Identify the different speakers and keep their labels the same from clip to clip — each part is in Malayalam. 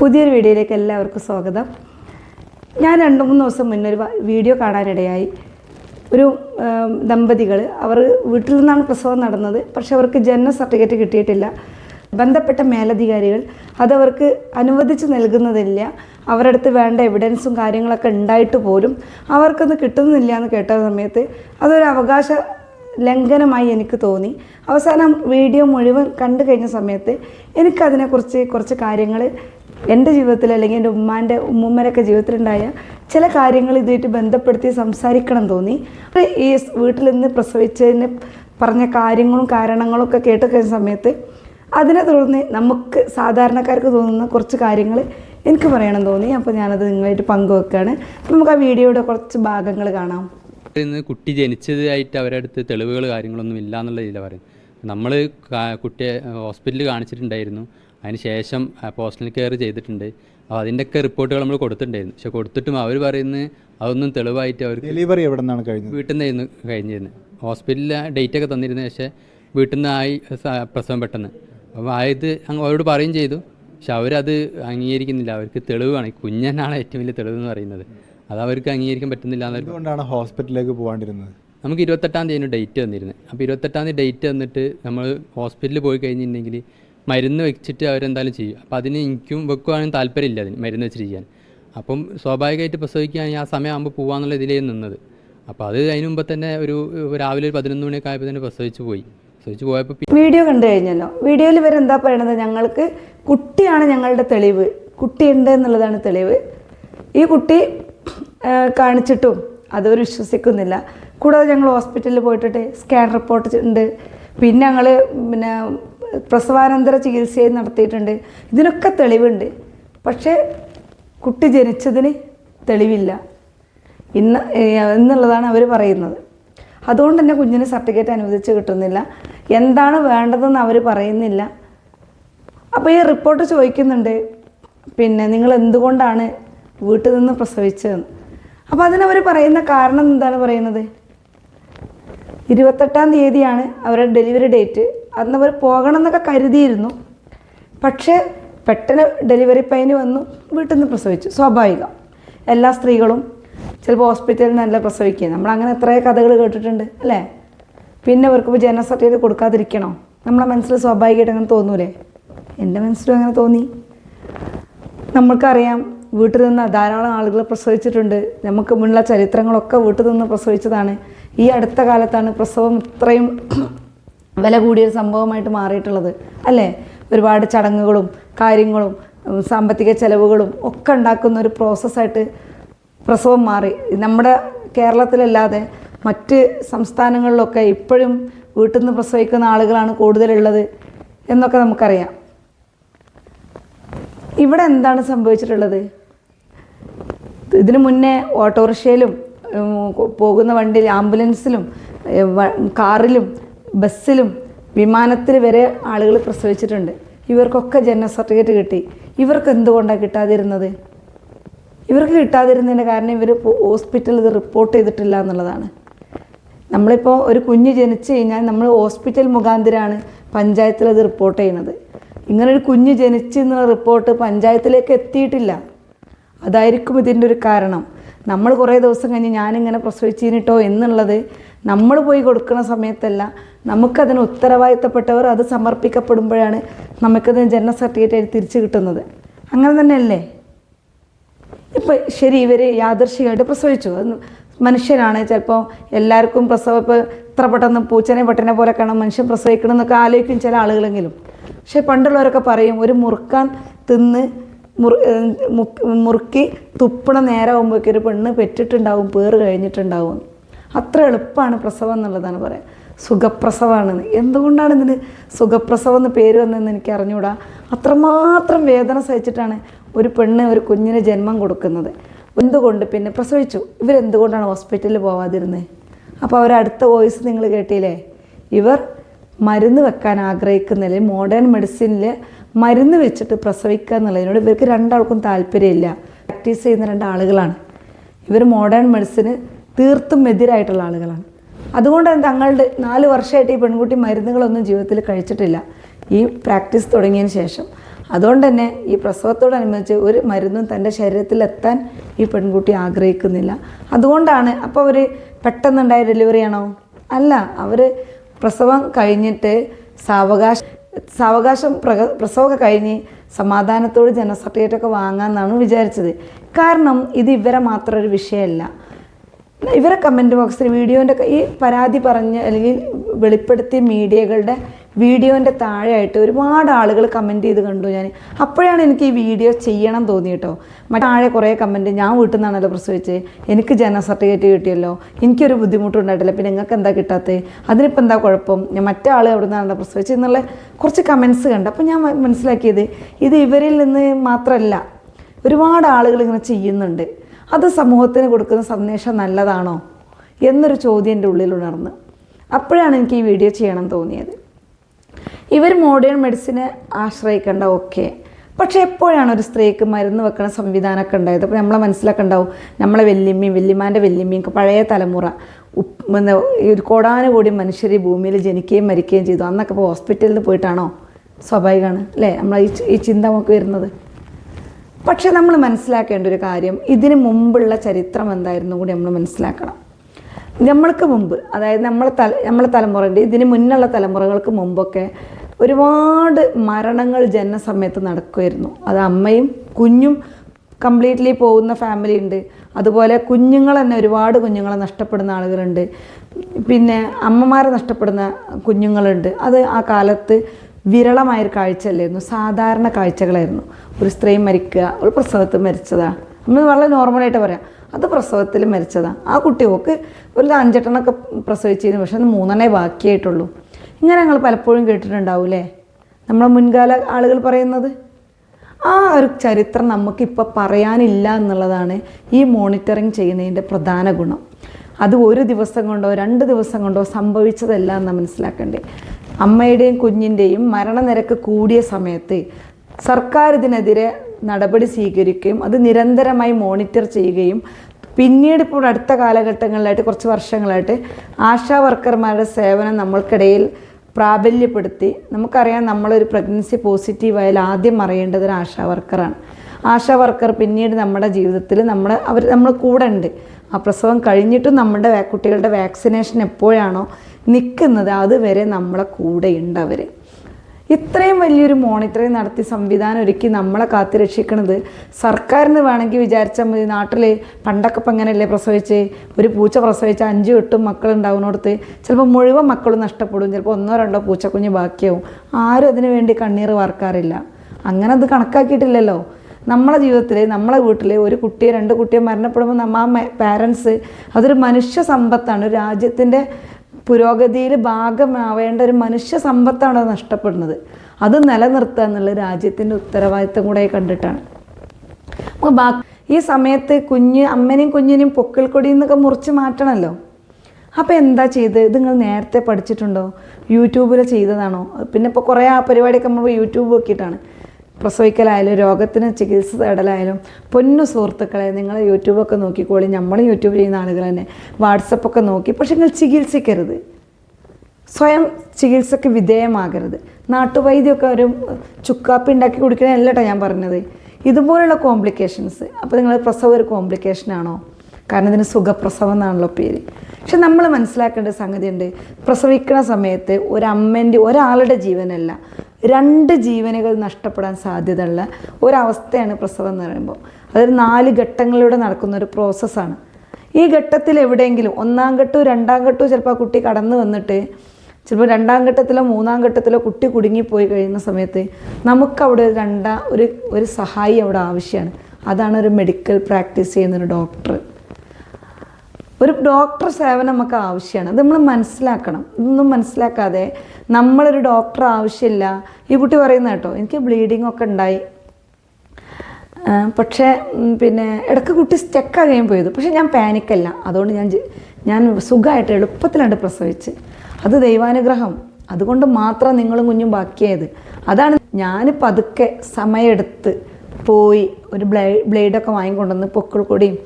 Speaker 1: പുതിയൊരു വീഡിയോയിലേക്ക് എല്ലാവർക്കും സ്വാഗതം. ഞാൻ രണ്ട് മൂന്ന് ദിവസം മുന്നേ ഒരു വീഡിയോ കാണാനിടയായി. ഒരു ദമ്പതികൾ അവർ വീട്ടിൽ നിന്നാണ് പ്രസവം നടന്നത്. പക്ഷെ അവർക്ക് ജനന സർട്ടിഫിക്കറ്റ് കിട്ടിയിട്ടില്ല. ബന്ധപ്പെട്ട മേലധികാരികൾ അതവർക്ക് അനുവദിച്ച് നൽകുന്നതില്ല. അവരുടെ അടുത്ത് വേണ്ട എവിഡൻസും കാര്യങ്ങളൊക്കെ ഉണ്ടായിട്ട് പോലും അവർക്കൊന്ന് കിട്ടുന്നില്ല എന്ന് കേട്ട സമയത്ത് അതൊരു അവകാശ ലംഘനമായി എനിക്ക് തോന്നി. അവസാനം വീഡിയോ മുഴുവൻ കണ്ടു കഴിഞ്ഞ സമയത്ത് എനിക്കതിനെക്കുറിച്ച് കുറച്ച് കാര്യങ്ങൾ എന്റെ ജീവിതത്തിൽ അല്ലെങ്കിൽ എന്റെ ഉമ്മാന്റെ ഉമ്മുമ്മരൊക്കെ ജീവിതത്തിലുണ്ടായ ചില കാര്യങ്ങൾ ഇതുമായിട്ട് ബന്ധപ്പെടുത്തി സംസാരിക്കണം തോന്നി. ഈ വീട്ടിൽ നിന്ന് പ്രസവിച്ചതിന് പറഞ്ഞ കാര്യങ്ങളും കാരണങ്ങളും ഒക്കെ കേട്ട് കഴിഞ്ഞ സമയത്ത് അതിനെ തുടർന്ന് നമുക്ക് സാധാരണക്കാർക്ക് തോന്നുന്ന കുറച്ച് കാര്യങ്ങൾ എനിക്ക് പറയണം തോന്നി. അപ്പോൾ ഞാനത് നിങ്ങളായിട്ട് പങ്കുവെക്കുകയാണ്. അപ്പോൾ നമുക്ക് ആ വീഡിയോയുടെ കുറച്ച് ഭാഗങ്ങൾ കാണാം.
Speaker 2: ഇന്ന് കുട്ടി ജനിച്ചതായിട്ട് അടുത്ത് തെളിവുകൾ കാര്യങ്ങളൊന്നും ഇല്ല എന്നുള്ള രീതിയിൽ പറയും നമ്മൾ കുട്ടിയെ ഹോസ്പിറ്റലിൽ കാണിച്ചിട്ടുണ്ടായിരുന്നു. അതിന് ശേഷം പോസ്റ്റൽ കെയർ ചെയ്തിട്ടുണ്ട്. അപ്പോൾ അതിന്റെയൊക്കെ റിപ്പോർട്ടുകൾ നമ്മൾ കൊടുത്തിട്ടുണ്ടായിരുന്നു. പക്ഷെ കൊടുത്തിട്ടും അവർ പറയുന്നത് അതൊന്നും തെളിവായിട്ട് അവർ
Speaker 3: ഡെലിവറി എവിടെ നിന്നാണ് കഴിഞ്ഞത്?
Speaker 2: വീട്ടിൽ നിന്നായിരുന്നു കഴിഞ്ഞിരുന്നത്. ഹോസ്പിറ്റലിൽ ഡേറ്റ് ഒക്കെ തന്നിരുന്നു പക്ഷേ വീട്ടിൽ നിന്നായി പ്രസവം പെട്ടെന്ന്. അപ്പോൾ ആയത് അങ്ങ് അവരോട് പറയും ചെയ്തു. പക്ഷെ അവരത് അംഗീകരിക്കുന്നില്ല. അവർക്ക് തെളിവാണ്. ഈ കുഞ്ഞനാണ് ഏറ്റവും വലിയ തെളിവ് എന്ന് പറയുന്നത്. അത് അവർക്ക് അംഗീകരിക്കാൻ പറ്റുന്നില്ല എന്നുകൊണ്ടാണ്
Speaker 3: എന്തുകൊണ്ടാണ് ഹോസ്പിറ്റലിലേക്ക് പോകാണ്ടിരുന്നത്
Speaker 2: നമുക്ക് ഇരുപത്തെട്ടാം തീയതി ഡേറ്റ് തന്നിരുന്നത് അപ്പോൾ ഇരുപത്തെട്ടാം തീയതി ഡേറ്റ് തന്നിട്ട് നമ്മൾ ഹോസ്പിറ്റലിൽ പോയി കഴിഞ്ഞിട്ടുണ്ടെങ്കിൽ മരുന്ന് വെച്ചിട്ട് അവരെന്തായാലും ചെയ്യും. അപ്പോൾ അതിന് എനിക്കും വെക്കുവാനും താല്പര്യമില്ല അതിന് മരുന്ന് വെച്ചിട്ട് ചെയ്യാൻ. അപ്പം സ്വാഭാവികമായിട്ട് പ്രസവിക്കുകയാണെങ്കിൽ ആ സമയമാകുമ്പോൾ പോകാന്നുള്ള ഇതിലേ നിന്നത്. അപ്പോൾ അത് അതിന് മുമ്പ് തന്നെ ഒരു രാവിലെ ഒരു പതിനൊന്ന് മണിയൊക്കെ ആയപ്പോൾ തന്നെ പ്രസവിച്ച് പോയി. പ്രസവിച്ച് പോയപ്പോൾ
Speaker 1: വീഡിയോ കണ്ടു കഴിഞ്ഞല്ലോ. വീഡിയോയിൽ ഇവരെന്താ പറയണത്? ഞങ്ങൾക്ക് കുട്ടിയാണ് ഞങ്ങളുടെ തെളിവ്. കുട്ടിയുണ്ട് എന്നുള്ളതാണ് തെളിവ്. ഈ കുട്ടി കാണിച്ചിട്ടും അതവർ വിശ്വസിക്കുന്നില്ല. കൂടാതെ ഞങ്ങൾ ഹോസ്പിറ്റലിൽ പോയിട്ടിട്ട് സ്കാൻ റിപ്പോർട്ട് ഉണ്ട്. പിന്നെ ഞങ്ങൾ പിന്നെ പ്രസവാനന്തര ചികിത്സയും നടത്തിയിട്ടുണ്ട്. ഇതിനൊക്കെ തെളിവുണ്ട്. പക്ഷേ കുട്ടി ജനിച്ചതിന് തെളിവില്ല. ഇന്ന് എന്നുള്ളതാണ് അവർ പറയുന്നത്. അതുകൊണ്ട് തന്നെ കുഞ്ഞിന് സർട്ടിഫിക്കറ്റ് അനുവദിച്ച് കിട്ടുന്നില്ല. എന്താണ് വേണ്ടതെന്ന് അവർ പറയുന്നില്ല. അപ്പോൾ ഈ റിപ്പോർട്ട് ചോദിക്കുന്നുണ്ട്. പിന്നെ നിങ്ങൾ എന്തുകൊണ്ടാണ് വീട്ടിൽ നിന്ന് പ്രസവിച്ചതെന്ന്. അപ്പോൾ അതിനവർ പറയുന്ന കാരണം എന്താണ് പറയുന്നത്? ഇരുപത്തെട്ടാം തീയതിയാണ് അവരുടെ ഡെലിവറി ഡേറ്റ്. അന്ന് അവർ പോകണം എന്നൊക്കെ കരുതിയിരുന്നു. പക്ഷേ പെട്ടെന്ന് ഡെലിവറി പെയിന് വന്നു. വീട്ടിൽ നിന്ന് പ്രസവിച്ചു. സ്വാഭാവികം. എല്ലാ സ്ത്രീകളും ചിലപ്പോൾ ഹോസ്പിറ്റലിൽ നിന്നല്ല പ്രസവിക്കുക. നമ്മൾ അങ്ങനെ എത്ര കഥകൾ കേട്ടിട്ടുണ്ട് അല്ലേ? പിന്നെ അവർക്ക് ജനന സർട്ടിഫിക്കറ്റ് കൊടുക്കാതിരിക്കണോ? നമ്മളെ മനസ്സിൽ സ്വാഭാവികമായിട്ട് അങ്ങനെ തോന്നൂലേ? എന്റെ മനസ്സിലും അങ്ങനെ തോന്നി. നമ്മൾക്കറിയാം വീട്ടിൽ നിന്ന് ധാരാളം ആളുകൾ പ്രസവിച്ചിട്ടുണ്ട്. നമുക്ക് മുന്നുള്ള ചരിത്രങ്ങളൊക്കെ വീട്ടിൽ നിന്ന് പ്രസവിച്ചതാണ്. ഈ അടുത്ത കാലത്താണ് പ്രസവം ഇത്രയും വില കൂടിയൊരു സംഭവമായിട്ട് മാറിയിട്ടുള്ളത് അല്ലേ? ഒരുപാട് ചടങ്ങുകളും കാര്യങ്ങളും സാമ്പത്തിക ചെലവുകളും ഒക്കെ ഉണ്ടാക്കുന്ന ഒരു പ്രോസസ്സായിട്ട് പ്രസവം മാറി. നമ്മുടെ കേരളത്തിലല്ലാതെ മറ്റ് സംസ്ഥാനങ്ങളിലൊക്കെ ഇപ്പോഴും വീട്ടിൽ നിന്ന് പ്രസവിക്കുന്ന ആളുകളാണ് കൂടുതലുള്ളത് എന്നൊക്കെ നമുക്കറിയാം. ഇവിടെ എന്താണ് സംഭവിച്ചിട്ടുള്ളത്? ഇതിനു മുന്നേ ഓട്ടോറിക്ഷയിലും പോകുന്ന വണ്ടിയിൽ ആംബുലൻസിലും കാറിലും ബസ്സിലും വിമാനത്തിൽ വരെ ആളുകൾ പ്രസവിച്ചിട്ടുണ്ട്. ഇവർക്കൊക്കെ ജനന സർട്ടിഫിക്കറ്റ് കിട്ടി. ഇവർക്ക് എന്തുകൊണ്ടാണ് കിട്ടാതിരുന്നത്? ഇവർക്ക് കിട്ടാതിരുന്നതിന്റെ കാരണം ഇവർ ഹോസ്പിറ്റലിൽ ഇത് റിപ്പോർട്ട് ചെയ്തിട്ടില്ല എന്നുള്ളതാണ്. നമ്മളിപ്പോൾ ഒരു കുഞ്ഞ് ജനിച്ചു കഴിഞ്ഞാൽ നമ്മൾ ഹോസ്പിറ്റൽ മുഖാന്തരമാണ് പഞ്ചായത്തിൽ അത് റിപ്പോർട്ട് ചെയ്യുന്നത്. ഇങ്ങനെ ഒരു കുഞ്ഞ് ജനിച്ചു എന്നുള്ള റിപ്പോർട്ട് പഞ്ചായത്തിലേക്ക് എത്തിയിട്ടില്ല. അതായിരിക്കും ഇതിന്റെ ഒരു കാരണം. നമ്മൾ കുറേ ദിവസം കഴിഞ്ഞ് ഞാനിങ്ങനെ പ്രസവിച്ചിട്ടോ എന്നുള്ളത് നമ്മൾ പോയി കൊടുക്കുന്ന സമയത്തല്ല നമുക്കതിന് ഉത്തരവാദിത്തപ്പെട്ടവർ അത് സമർപ്പിക്കപ്പെടുമ്പോഴാണ് നമുക്കതിന് ജനന സർട്ടിഫിക്കറ്റ് തിരിച്ചു കിട്ടുന്നത്. അങ്ങനെ തന്നെയല്ലേ? ഇപ്പം ശരി ഇവർ യാദർശികമായിട്ട് പ്രസവിച്ചു. അത് മനുഷ്യനാണ് ചിലപ്പോൾ എല്ലാവർക്കും പ്രസവം ഇപ്പോൾ ഇത്ര പെട്ടെന്ന് പൂച്ചനെ പട്ടിനെ പോലെ കാണാൻ മനുഷ്യൻ പ്രസവിക്കണം എന്നൊക്കെ ആലോചിക്കും ചില ആളുകളെങ്കിലും. പക്ഷേ പണ്ടുള്ളവരൊക്കെ പറയും ഒരു മുറുക്കാൻ തിന്ന് മുറു മുറുക്കി തുപ്പണ നേരമാകുമ്പോഴേക്കൊരു പെണ്ണ് പെറ്റിട്ടുണ്ടാവും പേറ് കഴിഞ്ഞിട്ടുണ്ടാവും. അത്ര എളുപ്പമാണ് പ്രസവം എന്നുള്ളതാണ് പറയാം. സുഖപ്രസവമാണെന്ന് എന്തുകൊണ്ടാണ് ഇതിന് സുഖപ്രസവം എന്ന് പേര് വന്നതെന്ന് എനിക്ക് അറിഞ്ഞുകൂടാ അത്രമാത്രം വേദന സഹിച്ചിട്ടാണ് ഒരു പെണ്ണ് ഒരു കുഞ്ഞിന് ജന്മം കൊടുക്കുന്നത്. എന്തുകൊണ്ട്? പിന്നെ പ്രസവിച്ചു. ഇവരെന്തുകൊണ്ടാണ് ഹോസ്പിറ്റലിൽ പോവാതിരുന്നത് അപ്പോൾ അവരടുത്ത വോയിസ് നിങ്ങൾ കേട്ടില്ലേ? ഇവർ മരുന്ന് വെക്കാൻ ആഗ്രഹിക്കുന്നില്ല മോഡേൺ മെഡിസിനിൽ മരുന്ന് വെച്ചിട്ട് പ്രസവിക്കുക എന്നുള്ളതിനോട് ഇവർക്ക് രണ്ടാൾക്കും താല്പര്യമില്ല. പ്രാക്ടീസ് ചെയ്യുന്ന രണ്ടാളുകളാണ് ഇവർ മോഡേൺ മെഡിസിന് തീർത്തും എതിരായിട്ടുള്ള ആളുകളാണ്. അതുകൊണ്ട് തങ്ങളുടെ നാല് വർഷമായിട്ട് ഈ പെൺകുട്ടി മരുന്നുകളൊന്നും ജീവിതത്തിൽ കഴിച്ചിട്ടില്ല. ഈ പ്രാക്ടീസ് തുടങ്ങിയതിന് ശേഷം. അതുകൊണ്ട് തന്നെ ഈ പ്രസവത്തോടനുബന്ധിച്ച് ഒരു മരുന്നും തന്റെ ശരീരത്തിൽ എത്താൻ ഈ പെൺകുട്ടി ആഗ്രഹിക്കുന്നില്ല. അതുകൊണ്ടാണ് അപ്പോൾ അവർ പെട്ടെന്നുണ്ടായ ഡെലിവറി ആണോ? അല്ല അവർ പ്രസവം കഴിഞ്ഞിട്ട് സാവകാശ സാവകാശം പ്രക പ്രസവമൊക്കെ കഴിഞ്ഞ് സമാധാനത്തോട് സർട്ടിഫിക്കറ്റ് ഒക്കെ വാങ്ങാമെന്നാണ് വിചാരിച്ചത്. കാരണം ഇത് ഇവരെ മാത്രം ഒരു വിഷയമല്ല. ഇവരെ കമന്റ് ബോക്സിൽ വീഡിയോന്റെ ഈ പരാതി പറഞ്ഞ് അല്ലെങ്കിൽ വെളിപ്പെടുത്തിയ മീഡിയകളുടെ വീഡിയോന്റെ താഴെയായിട്ട് ഒരുപാട് ആളുകൾ കമന്റ് ചെയ്ത് കണ്ടു ഞാൻ. അപ്പോഴാണ് എനിക്ക് ഈ വീഡിയോ ചെയ്യണം തോന്നി കേട്ടോ മറ്റേ താഴെ കുറേ കമന്റ് ഞാൻ വീട്ടിൽ നിന്നാണല്ലോ പ്രസവിച്ചത്. എനിക്ക് ജനന സർട്ടിഫിക്കറ്റ് കിട്ടിയല്ലോ. എനിക്കൊരു ബുദ്ധിമുട്ടുണ്ടായിട്ടില്ല? പിന്നെ നിങ്ങൾക്ക് എന്താ കിട്ടാത്തത് അതിനിപ്പോൾ എന്താ കുഴപ്പം? ഞാൻ മറ്റേ ആൾ എവിടെ നിന്നാണല്ലോ പ്രസവിച്ചത് എന്നുള്ള കുറച്ച് കമൻസ് കണ്ട്. അപ്പോൾ ഞാൻ മനസ്സിലാക്കിയത് ഇത് ഇവരിൽ നിന്ന് മാത്രമല്ല ഒരുപാട് ആളുകൾ ഇങ്ങനെ ചെയ്യുന്നുണ്ട്. അത് സമൂഹത്തിന് കൊടുക്കുന്ന സന്ദേശം നല്ലതാണോ എന്നൊരു ചോദ്യം എന്റെ ഉള്ളിൽ ഉണർന്ന്. അപ്പോഴാണ് എനിക്ക് ഈ വീഡിയോ ചെയ്യണം തോന്നിയത്. ഇവർ മോഡേൺ മെഡിസിനെ ആശ്രയിക്കേണ്ട ഓക്കെ പക്ഷേ എപ്പോഴാണ് ഒരു സ്ത്രീക്ക് മരുന്ന് വെക്കണ സംവിധാനമൊക്കെ ഉണ്ടായത്? അപ്പോൾ നമ്മളെ മനസ്സിലൊക്കെ ഉണ്ടാവും നമ്മളെ വല്യമ്മയും വല്യമ്മാന്റെ വല്യമ്മയും പഴയ തലമുറ. ഒരു കോടാനുകൂടി മനുഷ്യർ ഈ ഭൂമിയിൽ ജനിക്കുകയും മരിക്കുകയും ചെയ്തു. അന്നൊക്കെ ഇപ്പോൾ ഹോസ്പിറ്റലിൽ പോയിട്ടാണോ? സ്വാഭാവികമാണ് അല്ലേ? നമ്മൾ ഈ ചിന്ത നമുക്ക് വരുന്നത്. പക്ഷെ നമ്മൾ മനസ്സിലാക്കേണ്ട ഒരു കാര്യം ഇതിന് മുമ്പുള്ള ചരിത്രം എന്തായിരുന്നു കൂടി നമ്മൾ മനസ്സിലാക്കണം. നമ്മൾക്ക് മുമ്പ് അതായത് നമ്മളെ തല നമ്മളെ തലമുറന്റെ ഇതിന് മുന്നുള്ള തലമുറകൾക്ക് മുമ്പൊക്കെ ഒരുപാട് മരണങ്ങൾ ജനസമയത്ത് നടക്കുമായിരുന്നു. അത് അമ്മയും കുഞ്ഞും കംപ്ലീറ്റ്ലി പോകുന്ന ഫാമിലി ഉണ്ട്. അതുപോലെ കുഞ്ഞുങ്ങൾ തന്നെ ഒരുപാട് കുഞ്ഞുങ്ങളെ നഷ്ടപ്പെടുന്ന ആളുകളുണ്ട്. പിന്നെ അമ്മമാരെ നഷ്ടപ്പെടുന്ന കുഞ്ഞുങ്ങളുണ്ട്. അത് ആ കാലത്ത് വിരളമായൊരു കാഴ്ചയല്ലായിരുന്നു. സാധാരണ കാഴ്ചകളായിരുന്നു. ഒരു സ്ത്രീ മരിക്കുക ഒരു പ്രസവത്തിൽ മരിച്ചതാ. നമ്മൾ വളരെ നോർമലായിട്ട് പറയാം. അത് പ്രസവത്തിൽ മരിച്ചതാ. ആ കുട്ടി ഓക്ക് ഒരു അഞ്ചെട്ടെണ്ണൊക്കെ പ്രസവിച്ചിരുന്നു പക്ഷെ മൂന്നെണ്ണേ ബാക്കിയായിട്ടുള്ളൂ. ഇങ്ങനെ ഞങ്ങൾ പലപ്പോഴും കേട്ടിട്ടുണ്ടാവൂലേ? നമ്മളെ മുൻകാല ആളുകൾ പറയുന്നത്? ആ ഒരു ചരിത്രം നമുക്കിപ്പോൾ പറയാനില്ല എന്നുള്ളതാണ് ഈ മോണിറ്ററിങ് ചെയ്യുന്നതിന്റെ പ്രധാന ഗുണം. അത് ഒരു ദിവസം കൊണ്ടോ രണ്ട് ദിവസം കൊണ്ടോ സംഭവിച്ചതല്ല എന്ന് മനസ്സിലാക്കണ്ടേ. അമ്മയുടെയും കുഞ്ഞിന്റെയും മരണനിരക്ക് കൂടിയ സമയത്ത് സർക്കാർ ഇതിനെതിരെ നടപടി സ്വീകരിക്കുകയും അത് നിരന്തരമായി മോണിറ്റർ ചെയ്യുകയും പിന്നീട് ഇപ്പോൾ അടുത്ത കാലഘട്ടങ്ങളിലായിട്ട് കുറച്ച് വർഷങ്ങളായിട്ട് ആശാ വർക്കർമാരുടെ സേവനം നമ്മൾക്കിടയിൽ പ്രാബല്യപ്പെടുത്തി. നമുക്കറിയാം നമ്മളൊരു പ്രഗ്നൻസി പോസിറ്റീവായാൽ ആദ്യം അറിയേണ്ടത് ഒരു ആശാ വർക്കറാണ്. ആശാ വർക്കർ പിന്നീട് നമ്മുടെ ജീവിതത്തിൽ നമ്മൾ അവർ നമ്മൾ കൂടെ ഉണ്ട്. ആ പ്രസവം കഴിഞ്ഞിട്ടും നമ്മുടെ കുട്ടികളുടെ വാക്സിനേഷൻ എപ്പോഴാണോ നിൽക്കുന്നത് അതുവരെ നമ്മളെ കൂടെ ഉണ്ട് അവർ ഇത്രയും വലിയൊരു മോണിറ്ററിങ് നടത്തി സംവിധാനം ഒരുക്കി നമ്മളെ കാത്തു രക്ഷിക്കുന്നത് സർക്കാരിന് വേണമെങ്കിൽ വിചാരിച്ചാൽ മതി. നാട്ടിൽ പണ്ടൊക്കെ ഇപ്പം അങ്ങനെയല്ലേ പ്രസവിച്ച്? ഒരു പൂച്ച പ്രസവിച്ച അഞ്ചും എട്ടും മക്കൾ ഉണ്ടാവുന്നിടത്ത് ചിലപ്പോൾ മുഴുവൻ മക്കളും നഷ്ടപ്പെടും. ചിലപ്പോൾ ഒന്നോ രണ്ടോ പൂച്ചക്കുഞ്ഞ് ബാക്കിയാവും. ആരും അതിനു വേണ്ടി കണ്ണീർ വാർക്കാറില്ല. അങ്ങനെ അത് കണക്കാക്കിയിട്ടില്ലല്ലോ. നമ്മളെ ജീവിതത്തിൽ നമ്മളെ വീട്ടിൽ ഒരു കുട്ടിയെ രണ്ട് കുട്ടിയെ മരണപ്പെടുമ്പോൾ നമ്മ ആ പാരൻസ് അതൊരു മനുഷ്യ സമ്പത്താണ്. രാജ്യത്തിന്റെ പുരോഗതിയിൽ ഭാഗമാവേണ്ട ഒരു മനുഷ്യ സമ്പത്താണ് നഷ്ടപ്പെടുന്നത്. അത് നിലനിർത്തുക എന്നുള്ള രാജ്യത്തിന്റെ ഉത്തരവാദിത്തം കൂടെ കണ്ടിട്ടാണ്. ബാക്കി ഈ സമയത്ത് കുഞ്ഞ് അമ്മനെയും കുഞ്ഞിനെയും പൊക്കിൾ കൊടിയിൽ നിന്നൊക്കെ മുറിച്ച് മാറ്റണമല്ലോ. അപ്പോൾ എന്താ ചെയ്ത് ഇത് നിങ്ങൾ നേരത്തെ പഠിച്ചിട്ടുണ്ടോ? യൂട്യൂബിൽ ചെയ്തതാണോ? പിന്നെ ഇപ്പോൾ കുറേ ആ പരിപാടിയൊക്കെ നമ്മൾ യൂട്യൂബ് നോക്കിയിട്ടാണ്. പ്രസവിക്കലായാലും രോഗത്തിന് ചികിത്സ തേടലായാലും പൊന്നു സുഹൃത്തുക്കളെ നിങ്ങൾ യൂട്യൂബൊക്കെ നോക്കിക്കോളി നമ്മൾ യൂട്യൂബ് ചെയ്യുന്ന ആളുകൾ തന്നെ വാട്സപ്പൊക്കെ നോക്കി പക്ഷെ നിങ്ങൾ ചികിത്സിക്കരുത്. സ്വയം ചികിത്സയ്ക്ക് വിധേയമാകരുത്. നാട്ടുവൈദ്യമൊക്കെ ഒരു ചുക്കാപ്പി ഉണ്ടാക്കി കുടിക്കണമല്ല ഞാൻ പറഞ്ഞത്. ഇതുപോലുള്ള കോംപ്ലിക്കേഷൻസ് അപ്പോൾ നിങ്ങൾ പ്രസവം ഒരു കോംപ്ലിക്കേഷനാണോ? കാരണം ഇതിന് സുഖപ്രസവം എന്നാണല്ലോ പേര്. പക്ഷെ നമ്മൾ മനസ്സിലാക്കേണ്ട സംഗതിയുണ്ട്. പ്രസവിക്കുന്ന സമയത്ത് ഒരമ്മന്റെ ഒരാളുടെ ജീവനല്ല. രണ്ട് ജീവനുകൾ നഷ്ടപ്പെടാൻ സാധ്യതയുള്ള ഒരവസ്ഥയാണ് പ്രസവം എന്ന് പറയുമ്പോൾ. അതൊരു നാല് ഘട്ടങ്ങളിലൂടെ നടക്കുന്ന ഒരു പ്രോസസ്സാണ്. ഈ ഘട്ടത്തിൽ എവിടെയെങ്കിലും ഒന്നാം ഘട്ടവും രണ്ടാം ഘട്ടവും ചിലപ്പോൾ ആ കുട്ടി കടന്നു വന്നിട്ട് ചിലപ്പോൾ രണ്ടാം ഘട്ടത്തിലോ മൂന്നാം ഘട്ടത്തിലോ കുട്ടി കുടുങ്ങിപ്പോയി കഴിയുന്ന സമയത്ത് നമുക്കവിടെ രണ്ടാ ഒരു ഒരു സഹായി അവിടെ ആവശ്യമാണ്. അതാണ് ഒരു മെഡിക്കൽ പ്രാക്ടീസ് ചെയ്യുന്ന ഒരു ഡോക്ടർ ഒരു ഡോക്ടർ സേവനം നമുക്ക് ആവശ്യമാണ് അത് നമ്മൾ മനസ്സിലാക്കണം. ഇതൊന്നും മനസ്സിലാക്കാതെ നമ്മളൊരു ഡോക്ടർ ആവശ്യമില്ല. ഈ കുട്ടി പറയുന്ന കേട്ടോ എനിക്ക് ബ്ലീഡിംഗ് ഒക്കെ ഉണ്ടായി. പക്ഷേ പിന്നെ ഇടയ്ക്ക് കുട്ടി സ്റ്റക്കാകുകയും പോയത് പക്ഷേ ഞാൻ പാനിക്കല്ല അതുകൊണ്ട് ഞാൻ ഞാൻ സുഖമായിട്ട് എളുപ്പത്തിലാണ് പ്രസവിച്ച്. അത് ദൈവാനുഗ്രഹം. അതുകൊണ്ട് മാത്രം നിങ്ങളും കുഞ്ഞും ബാക്കിയായത്. അതാണ് ഞാൻ പതുക്കെ സമയമെടുത്ത് പോയി ഒരു ബ്ലേ ബ്ലേഡൊക്കെ വാങ്ങിക്കൊണ്ടുവന്ന് പൊക്കിൾ കൂടിയും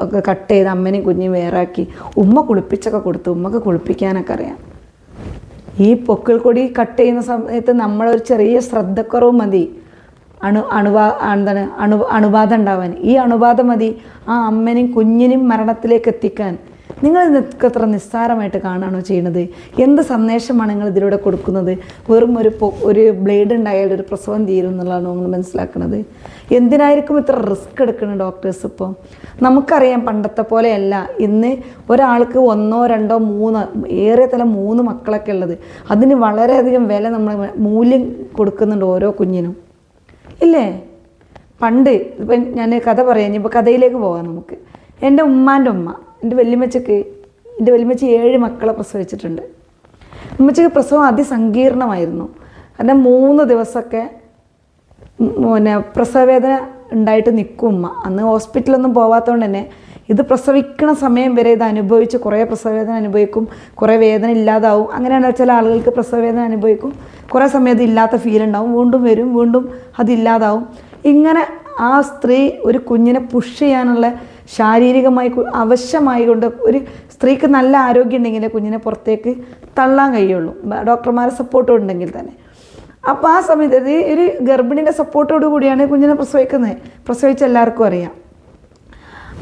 Speaker 1: ഒക്കെ കട്ട് ചെയ്ത് അമ്മനെയും കുഞ്ഞും വേറാക്കി. ഉമ്മ കുളിപ്പിച്ചൊക്കെ കൊടുത്തു. ഉമ്മക്ക് കുളിപ്പിക്കാനൊക്കെ അറിയാം. ഈ പൊക്കിൾ കൊടി കട്ട് ചെയ്യുന്ന സമയത്ത് നമ്മളൊരു ചെറിയ ശ്രദ്ധക്കുറവ് മതി. അണു അണുബാ എന്താണ് അണു അണുബാധ ഉണ്ടാവാൻ. ഈ അണുബാധ മതി ആ അമ്മനെയും കുഞ്ഞിനും മരണത്തിലേക്ക് എത്തിക്കാൻ. നിങ്ങൾ ഇതൊക്കെ നിസ്സാരമായിട്ട് കാണുകയാണോ ചെയ്യുന്നത്? എന്ത് സന്ദേശമാണ് നിങ്ങൾ ഇതിലൂടെ കൊടുക്കുന്നത്? വെറും ഒരു ഒരു ബ്ലേഡ് ഉണ്ടായാൽ ഒരു പ്രസവം തീരും എന്നുള്ളതാണ് നിങ്ങൾ മനസ്സിലാക്കുന്നത്? എന്തിനായിരിക്കും ഇത്ര റിസ്ക് എടുക്കുന്നത് ഡോക്ടേഴ്സ് ഇപ്പോൾ നമുക്കറിയാം പണ്ടത്തെ പോലെയല്ല. ഇന്ന് ഒരാൾക്ക് ഒന്നോ രണ്ടോ മൂന്നോ ഏറെ തല മൂന്ന് മക്കളൊക്കെ ഉള്ളത്. അതിന് വളരെയധികം വില നമ്മൾ മൂല്യം കൊടുക്കുന്നുണ്ട് ഓരോ കുഞ്ഞിനും. ഇല്ലേ? പണ്ട് ഇപ്പം ഞാൻ കഥ പറയാം. ഇനിയിപ്പോൾ കഥയിലേക്ക് പോകാം നമുക്ക്. എന്റെ ഉമ്മാന്റെ ഉമ്മ. എന്റെ വല്യമ്മച്ചക്ക് എന്റെ വല്യമ്മച്ചി ഏഴ് മക്കളെ പ്രസവിച്ചിട്ടുണ്ട്. ഉമ്മച്ചക്ക് പ്രസവം അതിസങ്കീർണമായിരുന്നു. കാരണം മൂന്ന് ദിവസമൊക്കെ പിന്നെ പ്രസവവേദന ഉണ്ടായിട്ട് നിൽക്കും ഉമ്മ. അന്ന് ഹോസ്പിറ്റലൊന്നും പോവാത്തതുകൊണ്ട് തന്നെ ഇത് പ്രസവിക്കണ സമയം വരെ ഇത് അനുഭവിച്ച് കുറേ പ്രസവവേദന അനുഭവിക്കും കുറേ വേദന ഇല്ലാതാവും. അങ്ങനെയാണ് ചില ആളുകൾക്ക് പ്രസവവേദന അനുഭവിക്കും. കുറേ സമയം ഇല്ലാത്ത ഫീൽ ഉണ്ടാവും. വീണ്ടും വരും വീണ്ടും അതില്ലാതാവും ഇങ്ങനെ ആ സ്ത്രീ ഒരു കുഞ്ഞിനെ പുഷ് ചെയ്യാനുള്ള ശാരീരികമായി അവശ്യമായി കൊണ്ട് ഒരു സ്ത്രീക്ക് നല്ല ആരോഗ്യം ഉണ്ടെങ്കിലേ കുഞ്ഞിനെ പുറത്തേക്ക് തള്ളാൻ കഴിയുള്ളൂ. ഡോക്ടർമാരെ സപ്പോർട്ട് ഉണ്ടെങ്കിൽ തന്നെ. അപ്പോൾ ആ സമയത്ത് ഒരു ഗർഭിണിന്റെ സപ്പോർട്ടോട് കൂടിയാണ് കുഞ്ഞിനെ പ്രസവിക്കുന്നത്. പ്രസവിച്ച എല്ലാവർക്കും അറിയാം.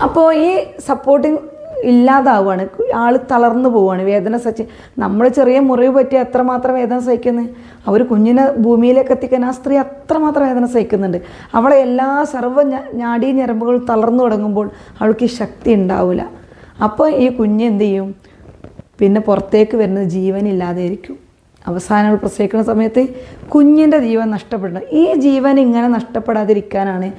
Speaker 1: അപ്പോൾ ഈ സപ്പോർട്ടിങ് ഇല്ലാതാവുകയാണ്. ആൾ തളർന്നു പോവുകയാണ്. വേദന സഹിച്ച്. നമ്മൾ ചെറിയ മുറിവ് പറ്റി എത്രമാത്രം വേദന സഹിക്കുന്നത് അവർ കുഞ്ഞിനെ ഭൂമിയിലേക്ക് എത്തിക്കാൻ ആ സ്ത്രീ അത്രമാത്രം വേദന സഹിക്കുന്നുണ്ട്. അവളെ എല്ലാ സർവ ഞാടി ഞരമ്പുകളും തളർന്നു തുടങ്ങുമ്പോൾ അവൾക്ക് ഈ ശക്തി ഉണ്ടാവില്ല അപ്പോൾ ഈ കുഞ്ഞ് എന്ത് ചെയ്യും? പിന്നെ പുറത്തേക്ക് വരുന്നത് ജീവനില്ലാതെ ഇരിക്കും അവസാനം പ്രസവിക്കുന്ന സമയത്ത് കുഞ്ഞിന്റെ ജീവൻ നഷ്ടപ്പെടണം. ഈ ജീവൻ ഇങ്ങനെ നഷ്ടപ്പെടാതിരിക്കാനാണ്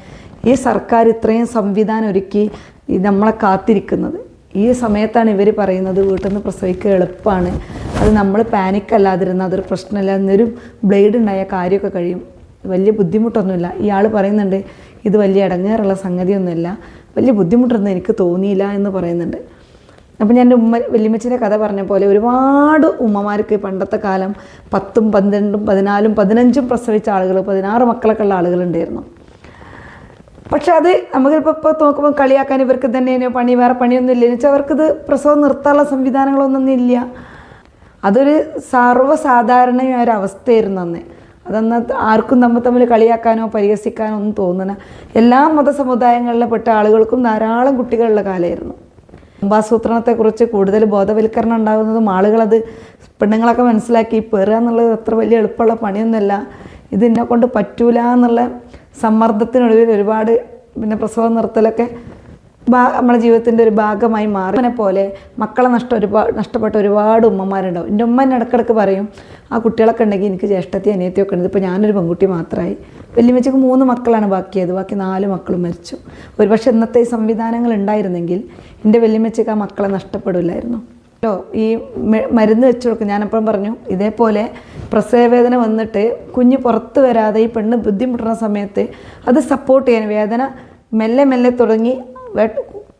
Speaker 1: ഈ സർക്കാർ ഇത്രയും സംവിധാനം ഒരുക്കി നമ്മളെ കാത്തിരിക്കുന്നത്. ഈ സമയത്താണ് ഇവർ പറയുന്നത് വീട്ടിൽ നിന്ന് പ്രസവിക്കുക എളുപ്പമാണ്. അത് നമ്മൾ പാനിക് അല്ലാതിരുന്ന അതൊരു പ്രശ്നമില്ല. എന്നൊരു ബ്ലേഡ് ഉണ്ടായ കാര്യമൊക്കെ കഴിയും. വലിയ ബുദ്ധിമുട്ടൊന്നുമില്ല. ഇയാൾ പറയുന്നുണ്ട് ഇത് വലിയ ഇടങ്ങേറുള്ള സംഗതിയൊന്നുമില്ല. വലിയ ബുദ്ധിമുട്ടൊന്നും എനിക്ക് തോന്നിയില്ല എന്ന് പറയുന്നുണ്ട്. അപ്പം ഞാൻ ഉമ്മ വല്യമ്മച്ചിന്റെ കഥ പറഞ്ഞ പോലെ ഒരുപാട് ഉമ്മമാർക്ക് പണ്ടത്തെ കാലം പത്തും പന്ത്രണ്ടും പതിനാലും പതിനഞ്ചും പ്രസവിച്ച ആളുകൾ പതിനാറ് മക്കളൊക്കെ ഉള്ള ആളുകളുണ്ടായിരുന്നു. പക്ഷെ അത് നമുക്ക് ഇപ്പോൾ നോക്കുമ്പോൾ കളിയാക്കാൻ ഇവർക്ക് തന്നെ പണി വേറെ പണിയൊന്നും ഇല്ല. എന്നുവെച്ചാൽ അവർക്കിത് പ്രസവം നിർത്താനുള്ള സംവിധാനങ്ങളൊന്നും ഇല്ല. അതൊരു സർവസാധാരണമായ ഒരു അന്ന്. അതന്ന് ആർക്കും നമ്മൾ തമ്മിൽ കളിയാക്കാനോ പരിഹസിക്കാനോ ഒന്നും തോന്നണ എല്ലാ മതസമുദായങ്ങളിലെ പെട്ട ആളുകൾക്കും ധാരാളം കുട്ടികളുള്ള കാലമായിരുന്നു. കുംഭാസൂത്രണത്തെക്കുറിച്ച് കൂടുതൽ ബോധവൽക്കരണം ഉണ്ടാകുന്നതും ആളുകളത് പെണ്ണുങ്ങളൊക്കെ മനസ്സിലാക്കി പെറുക എന്നുള്ളത് അത്ര വലിയ എളുപ്പമുള്ള പണിയൊന്നുമല്ല. ഇത് കൊണ്ട് പറ്റൂല എന്നുള്ള സമ്മർദ്ദത്തിനൊടുവിൽ ഒരുപാട് പിന്നെ പ്രസവം നിർത്തലൊക്കെ നമ്മുടെ ജീവിതത്തിന്റെ ഒരു ഭാഗമായി മാറി. അവനെ പോലെ മക്കളെ നഷ്ട ഒരുപാട് നഷ്ടപ്പെട്ട ഒരുപാട് ഉമ്മമാരുണ്ടാവും. എന്റെ ഉമ്മ എന്നെ ഇടക്കിടക്ക് പറയും ആ കുട്ടികളൊക്കെ ഉണ്ടെങ്കിൽ എനിക്ക് ജ്യേഷ്ഠത്തി അനിയത്തിയൊക്കെ ഉണ്ട്. ഇപ്പോൾ ഞാനൊരു പെൺകുട്ടി മാത്രമായി വലിയമ്മച്ചക്ക് മൂന്ന് മക്കളാണ് ബാക്കിയത്. ബാക്കി നാല് മക്കളും മരിച്ചു. ഒരുപക്ഷെ ഇന്നത്തെ സംവിധാനങ്ങൾ ഉണ്ടായിരുന്നെങ്കിൽ എന്റെ വലിയമ്മച്ചക്ക് ആ മക്കളെ നഷ്ടപ്പെടില്ലായിരുന്നു ോ. ഈ മരുന്ന് വെച്ച് കൊടുക്കും. ഞാനപ്പം പറഞ്ഞു ഇതേപോലെ പ്രസവവേദന വന്നിട്ട് കുഞ്ഞ് പുറത്ത് വരാതെ ഈ പെണ്ണ് ബുദ്ധിമുട്ടുന്ന സമയത്ത് അത് സപ്പോർട്ട് ചെയ്യാൻ വേദന മെല്ലെ മെല്ലെ തുടങ്ങി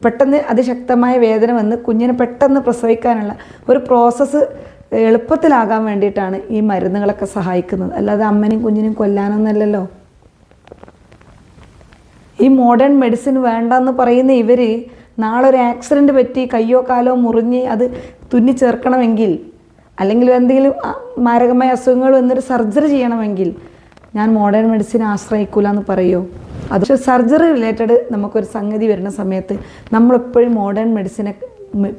Speaker 1: പെട്ടെന്ന് അതിശക്തമായ വേദന വന്ന് കുഞ്ഞിനെ പെട്ടെന്ന് പ്രസവിക്കാനുള്ള ഒരു പ്രോസസ്സ് എളുപ്പത്തിലാകാൻ വേണ്ടിയിട്ടാണ് ഈ മരുന്നുകളൊക്കെ സഹായിക്കുന്നത്. അല്ലാതെ അമ്മനെയും കുഞ്ഞിനെയും കൊല്ലാനൊന്നല്ലല്ലോ. ഈ മോഡേൺ മെഡിസിൻ വേണ്ടെന്ന് പറയുന്ന ഇവർ നാളെ ഒരു ആക്സിഡന്റ് പറ്റി കയ്യോ കാലോ മുറിഞ്ഞ് അത് തുന്നി ചേർക്കണമെങ്കിൽ അല്ലെങ്കിൽ എന്തെങ്കിലും മാരകമായ അസുഖങ്ങൾ വന്നൊരു സർജറി ചെയ്യണമെങ്കിൽ ഞാൻ മോഡേൺ മെഡിസിൻ ആശ്രയിക്കൂല എന്ന് പറയുമോ അത് പക്ഷേ സർജറി റിലേറ്റഡ് നമുക്കൊരു സംഗതി വരുന്ന സമയത്ത് നമ്മളെപ്പോഴും മോഡേൺ മെഡിസിനെ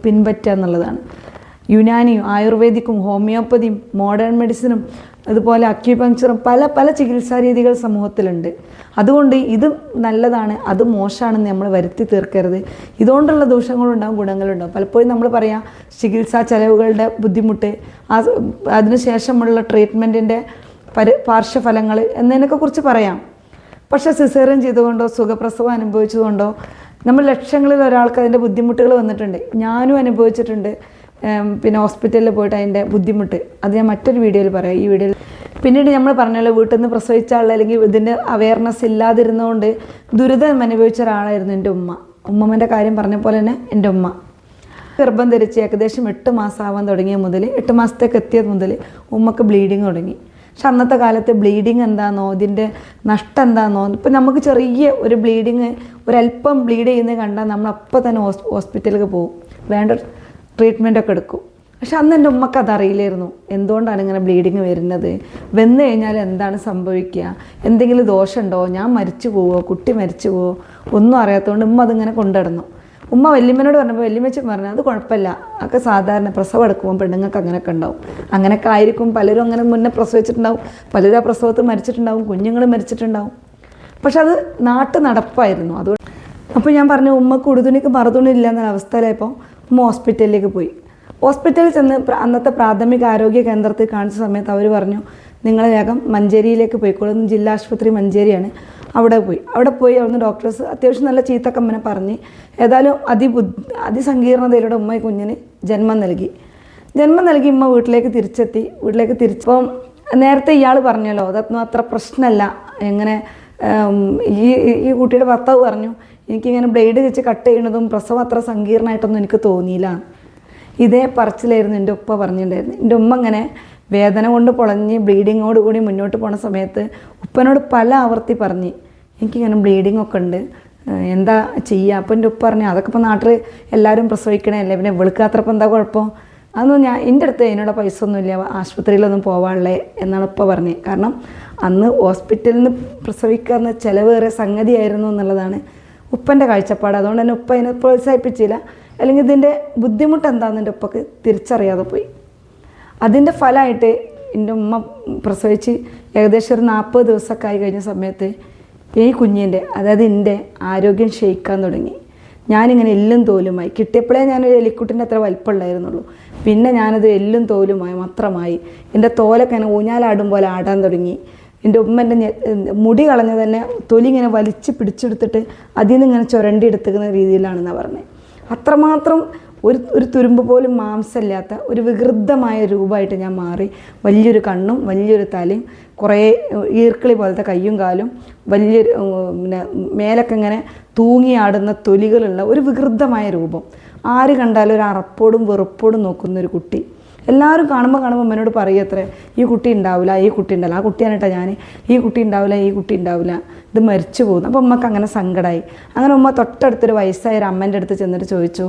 Speaker 1: പിൻപറ്റുക എന്നുള്ളതാണ്. യുനാനിയും ആയുർവേദിക്കും ഹോമിയോപ്പതിയും മോഡേൺ മെഡിസിനും അതുപോലെ അക്യുപങ്ക്ചറും പല പല ചികിത്സാ രീതികൾ സമൂഹത്തിലുണ്ട്. അതുകൊണ്ട് ഇത് നല്ലതാണ് അത് മോശമാണെന്ന് നമ്മൾ വരുത്തി തീർക്കരുത്. ഇതുകൊണ്ടുള്ള ദോഷങ്ങളുണ്ടാവും ഗുണങ്ങളുണ്ടാവും. പലപ്പോഴും നമ്മൾ പറയാം ചികിത്സാ ചെലവുകളുടെ ബുദ്ധിമുട്ട് ആ അതിനുശേഷമുള്ള ട്രീറ്റ്മെന്റിന്റെ പരി പാർശ്വഫലങ്ങൾ എന്നതിനൊക്കെ കുറിച്ച് പറയാം. പക്ഷെ സിസേറിയൻ ചെയ്തുകൊണ്ടോ സുഖപ്രസവം അനുഭവിച്ചതുകൊണ്ടോ നമ്മൾ ലക്ഷങ്ങളിൽ ഒരാൾക്ക് അതിന്റെ ബുദ്ധിമുട്ടുകൾ വന്നിട്ടുണ്ട്. ഞാനും അനുഭവിച്ചിട്ടുണ്ട്. പിന്നെ ഹോസ്പിറ്റലിൽ പോയിട്ട് അതിന്റെ ബുദ്ധിമുട്ട്. അത് ഞാൻ മറ്റൊരു വീഡിയോയിൽ പറയാം. ഈ വീഡിയോയിൽ പിന്നീട് നമ്മൾ പറഞ്ഞല്ലോ വീട്ടിൽ നിന്ന് പ്രസവിച്ച ആൾ അല്ലെങ്കിൽ ഇതിന്റെ അവയർനെസ് ഇല്ലാതിരുന്നതുകൊണ്ട് ദുരിതം അനുഭവിച്ച ഒരാളായിരുന്നു എന്റെ ഉമ്മ. ഉമ്മമ്മന്റെ കാര്യം പറഞ്ഞ പോലെ തന്നെ എന്റെ ഉമ്മ. ഗർഭം ധരിച്ച് ഏകദേശം എട്ട് മാസമാവാൻ തുടങ്ങിയ മുതൽ എട്ട് മാസത്തേക്ക് എത്തിയത് മുതൽ ഉമ്മക്ക് ബ്ലീഡിങ് തുടങ്ങി. പക്ഷെ അന്നത്തെ കാലത്ത് ബ്ലീഡിങ് എന്താണെന്നോ ഇതിന്റെ നഷ്ടം എന്താണെന്നോ ഇപ്പം നമുക്ക് ചെറിയ ഒരു ബ്ലീഡിങ് ഒരല്പം ബ്ലീഡ് ചെയ്യുന്നത് കണ്ടാൽ നമ്മൾ അപ്പം തന്നെ ഹോസ് ഹോസ്പിറ്റലിലേക്ക് പോകും. വേണ്ട ട്രീറ്റ്മെന്റ് ഒക്കെ എടുക്കും. പക്ഷെ അന്ന് എന്റെ ഉമ്മക്ക് അതറിയില്ലായിരുന്നു. എന്തുകൊണ്ടാണ് ഇങ്ങനെ ബ്ലീഡിങ് വരുന്നത്? വന്നു കഴിഞ്ഞാൽ എന്താണ് സംഭവിക്കുക? എന്തെങ്കിലും ദോഷമുണ്ടോ? ഞാൻ മരിച്ചു പോവോ? കുട്ടി മരിച്ചു പോവോ? ഒന്നും അറിയാത്തതുകൊണ്ട് ഉമ്മ അതിങ്ങനെ കൊണ്ടുനടന്നു. ഉമ്മ വല്യമ്മനോട് പറഞ്ഞപ്പോൾ വല്യമ്മച്ചൻ പറഞ്ഞു അത് കുഴപ്പമില്ല. ഒക്കെ സാധാരണ പ്രസവം എടുക്കുമ്പോൾ പെണ്ണുങ്ങൾക്ക് അങ്ങനെയൊക്കെ ഉണ്ടാവും. അങ്ങനെയൊക്കെ ആയിരിക്കും. പലരും അങ്ങനെ മുന്നേ പ്രസവിച്ചിട്ടുണ്ടാവും. പലരും ആ പ്രസവത്തിൽ മരിച്ചിട്ടുണ്ടാവും. കുഞ്ഞുങ്ങൾ മരിച്ചിട്ടുണ്ടാവും. പക്ഷെ അത് നാട്ടു നടപ്പായിരുന്നു അതുകൊണ്ട് അപ്പോൾ ഞാൻ പറഞ്ഞു ഉമ്മക്ക് ഉടുതുണിക്ക് മറുതുണി ഇല്ല എന്ന അവസ്ഥയിലായപ്പോൾ ഉമ്മ ഹോസ്പിറ്റലിലേക്ക് പോയി. ഹോസ്പിറ്റലിൽ ചെന്ന് അന്നത്തെ പ്രാഥമിക ആരോഗ്യ കേന്ദ്രത്തിൽ കാണിച്ച സമയത്ത് അവർ പറഞ്ഞു നിങ്ങൾ വേഗം മഞ്ചേരിയിലേക്ക് പോയിക്കോളും. ജില്ലാ ആശുപത്രി മഞ്ചേരിയാണ്. അവിടെ പോയി. അവിടെ പോയി അവിടുന്ന് ഡോക്ടേഴ്സ് അത്യാവശ്യം നല്ല ചീത്തക്കമ്മനെ പറഞ്ഞ് ഏതായാലും അതിബുദ്ധി അതിസങ്കീർണതയിലൂടെ ഉമ്മ കുഞ്ഞിന് ജന്മം നൽകി. ജന്മം നൽകി ഉമ്മ വീട്ടിലേക്ക് തിരിച്ചെത്തി. വീട്ടിലേക്ക് തിരിച്ചപ്പം നേരത്തെ ഇയാൾ പറഞ്ഞല്ലോ അതൊന്നും അത്ര പ്രശ്നമല്ല. എങ്ങനെ ഈ ഈ കുട്ടിയുടെ ഭർത്താവ് പറഞ്ഞു എനിക്കിങ്ങനെ ബ്ലേഡ് വെച്ച് കട്ട് ചെയ്യണതും പ്രസവം അത്ര സങ്കീർണമായിട്ടൊന്നും എനിക്ക് തോന്നിയില്ല. ഇതേ പറച്ചിലായിരുന്നു എന്റെ ഉപ്പ പറഞ്ഞിട്ടുണ്ടായിരുന്നു. എന്റെ ഉമ്മ ഇങ്ങനെ വേദന കൊണ്ട് പൊളഞ്ഞ് ബ്ലീഡിങ്ങോട് കൂടി മുന്നോട്ട് പോണ സമയത്ത് ഉപ്പനോട് പല ആവർത്തി പറഞ്ഞ് എനിക്കിങ്ങനെ ബ്ലീഡിംഗ് ഒക്കെ ഉണ്ട്. എന്താ ചെയ്യുക അപ്പം എന്റെ ഉപ്പ പറഞ്ഞു അതൊക്കെ ഇപ്പോൾ നാട്ടിൽ എല്ലാവരും പ്രസവിക്കണമല്ലേ പിന്നെ വെളുക്കാത്തപ്പം എന്താ കുഴപ്പം? അതൊന്നും ഞാൻ എന്റെ അടുത്ത് അതിനുള്ള പൈസ ഒന്നുമില്ല ആശുപത്രിയിലൊന്നും പോവാനുള്ളേ എന്നാണ് ഉപ്പ പറഞ്ഞത് കാരണം അന്ന് ഹോസ്പിറ്റലിൽ നിന്ന് പ്രസവിക്കാവുന്ന ചിലവേറിയ സംഗതിയായിരുന്നു എന്നുള്ളതാണ് ഉപ്പന്റെ കാഴ്ചപ്പാട്. അതുകൊണ്ട് തന്നെ ഉപ്പ അതിനെ പ്രോത്സാഹിപ്പിച്ചില്ല. അല്ലെങ്കിൽ ഇതിന്റെ ബുദ്ധിമുട്ട് എന്താണെന്ന് എന്റെ ഉപ്പക്ക് തിരിച്ചറിയാതെ പോയി. അതിന്റെ ഫലമായിട്ട് എന്റെ ഉമ്മ പ്രസവിച്ച് ഏകദേശം ഒരു നാൽപ്പത് ദിവസമൊക്കെ ആയി കഴിഞ്ഞ സമയത്ത് ഈ കുഞ്ഞിന്റെ അതായത് എന്റെ ആരോഗ്യം ക്ഷയിക്കാൻ തുടങ്ങി. ഞാനിങ്ങനെ എല്ലും തോലുമായി. കിട്ടിയപ്പോഴേ ഞാനൊരു എലിക്കുട്ടിന്റെ അത്ര വലിപ്പമുണ്ടായിരുന്നുള്ളൂ പിന്നെ ഞാനത് എല്ലും തോലുമായി മാത്രമായി. എന്റെ തോലൊക്കെ ഇങ്ങനെ ഊഞ്ഞാലാടും പോലെ ആടാൻ തുടങ്ങി. എന്റെ ഉമ്മന്റെ എന്റെ മുടി കളഞ്ഞ തന്നെ തൊലി ഇങ്ങനെ വലിച്ച് പിടിച്ചെടുത്തിട്ട് അതിൽ നിന്ന് ഇങ്ങനെ ചുരണ്ടി എടുത്തുക്കുന്ന രീതിയിലാണെന്നാണ് പറഞ്ഞത് അത്രമാത്രം ഒരു ഒരു തുരുമ്പ് പോലും മാംസമില്ലാത്ത ഒരു വികൃതമായ രൂപമായിട്ട് ഞാൻ മാറി. വലിയൊരു കണ്ണും വലിയൊരു തലയും കുറേ ഈർക്കിളി പോലത്തെ കയ്യും കാലും വലിയൊരു പിന്നെ മേലൊക്കെ ഇങ്ങനെ തൂങ്ങിയാടുന്ന തൊലികളുള്ള ഒരു വികൃതമായ രൂപം. ആര് കണ്ടാലും ഒരു അറപ്പോടും വെറുപ്പോടും നോക്കുന്ന ഒരു കുട്ടി എല്ലാവരും കാണുമ്പോൾ കാണുമ്പോൾ അമ്മനോട് പറയത്രേ ഈ കുട്ടി ഉണ്ടാവില്ല ഈ കുട്ടി ഉണ്ടല്ലോ ആ കുട്ടിയാണ് കേട്ടോ ഞാൻ ഈ കുട്ടി ഉണ്ടാവില്ല ഈ കുട്ടി ഉണ്ടാവില്ല ഇത് മരിച്ചു പോകുന്നു. അപ്പോൾ ഉമ്മക്ക് അങ്ങനെ സങ്കടമായി അങ്ങനെ ഉമ്മ തൊട്ടടുത്തൊരു വയസ്സായ ഒരു അമ്മേന്റെ അടുത്ത് ചെന്നിട്ട് ചോദിച്ചു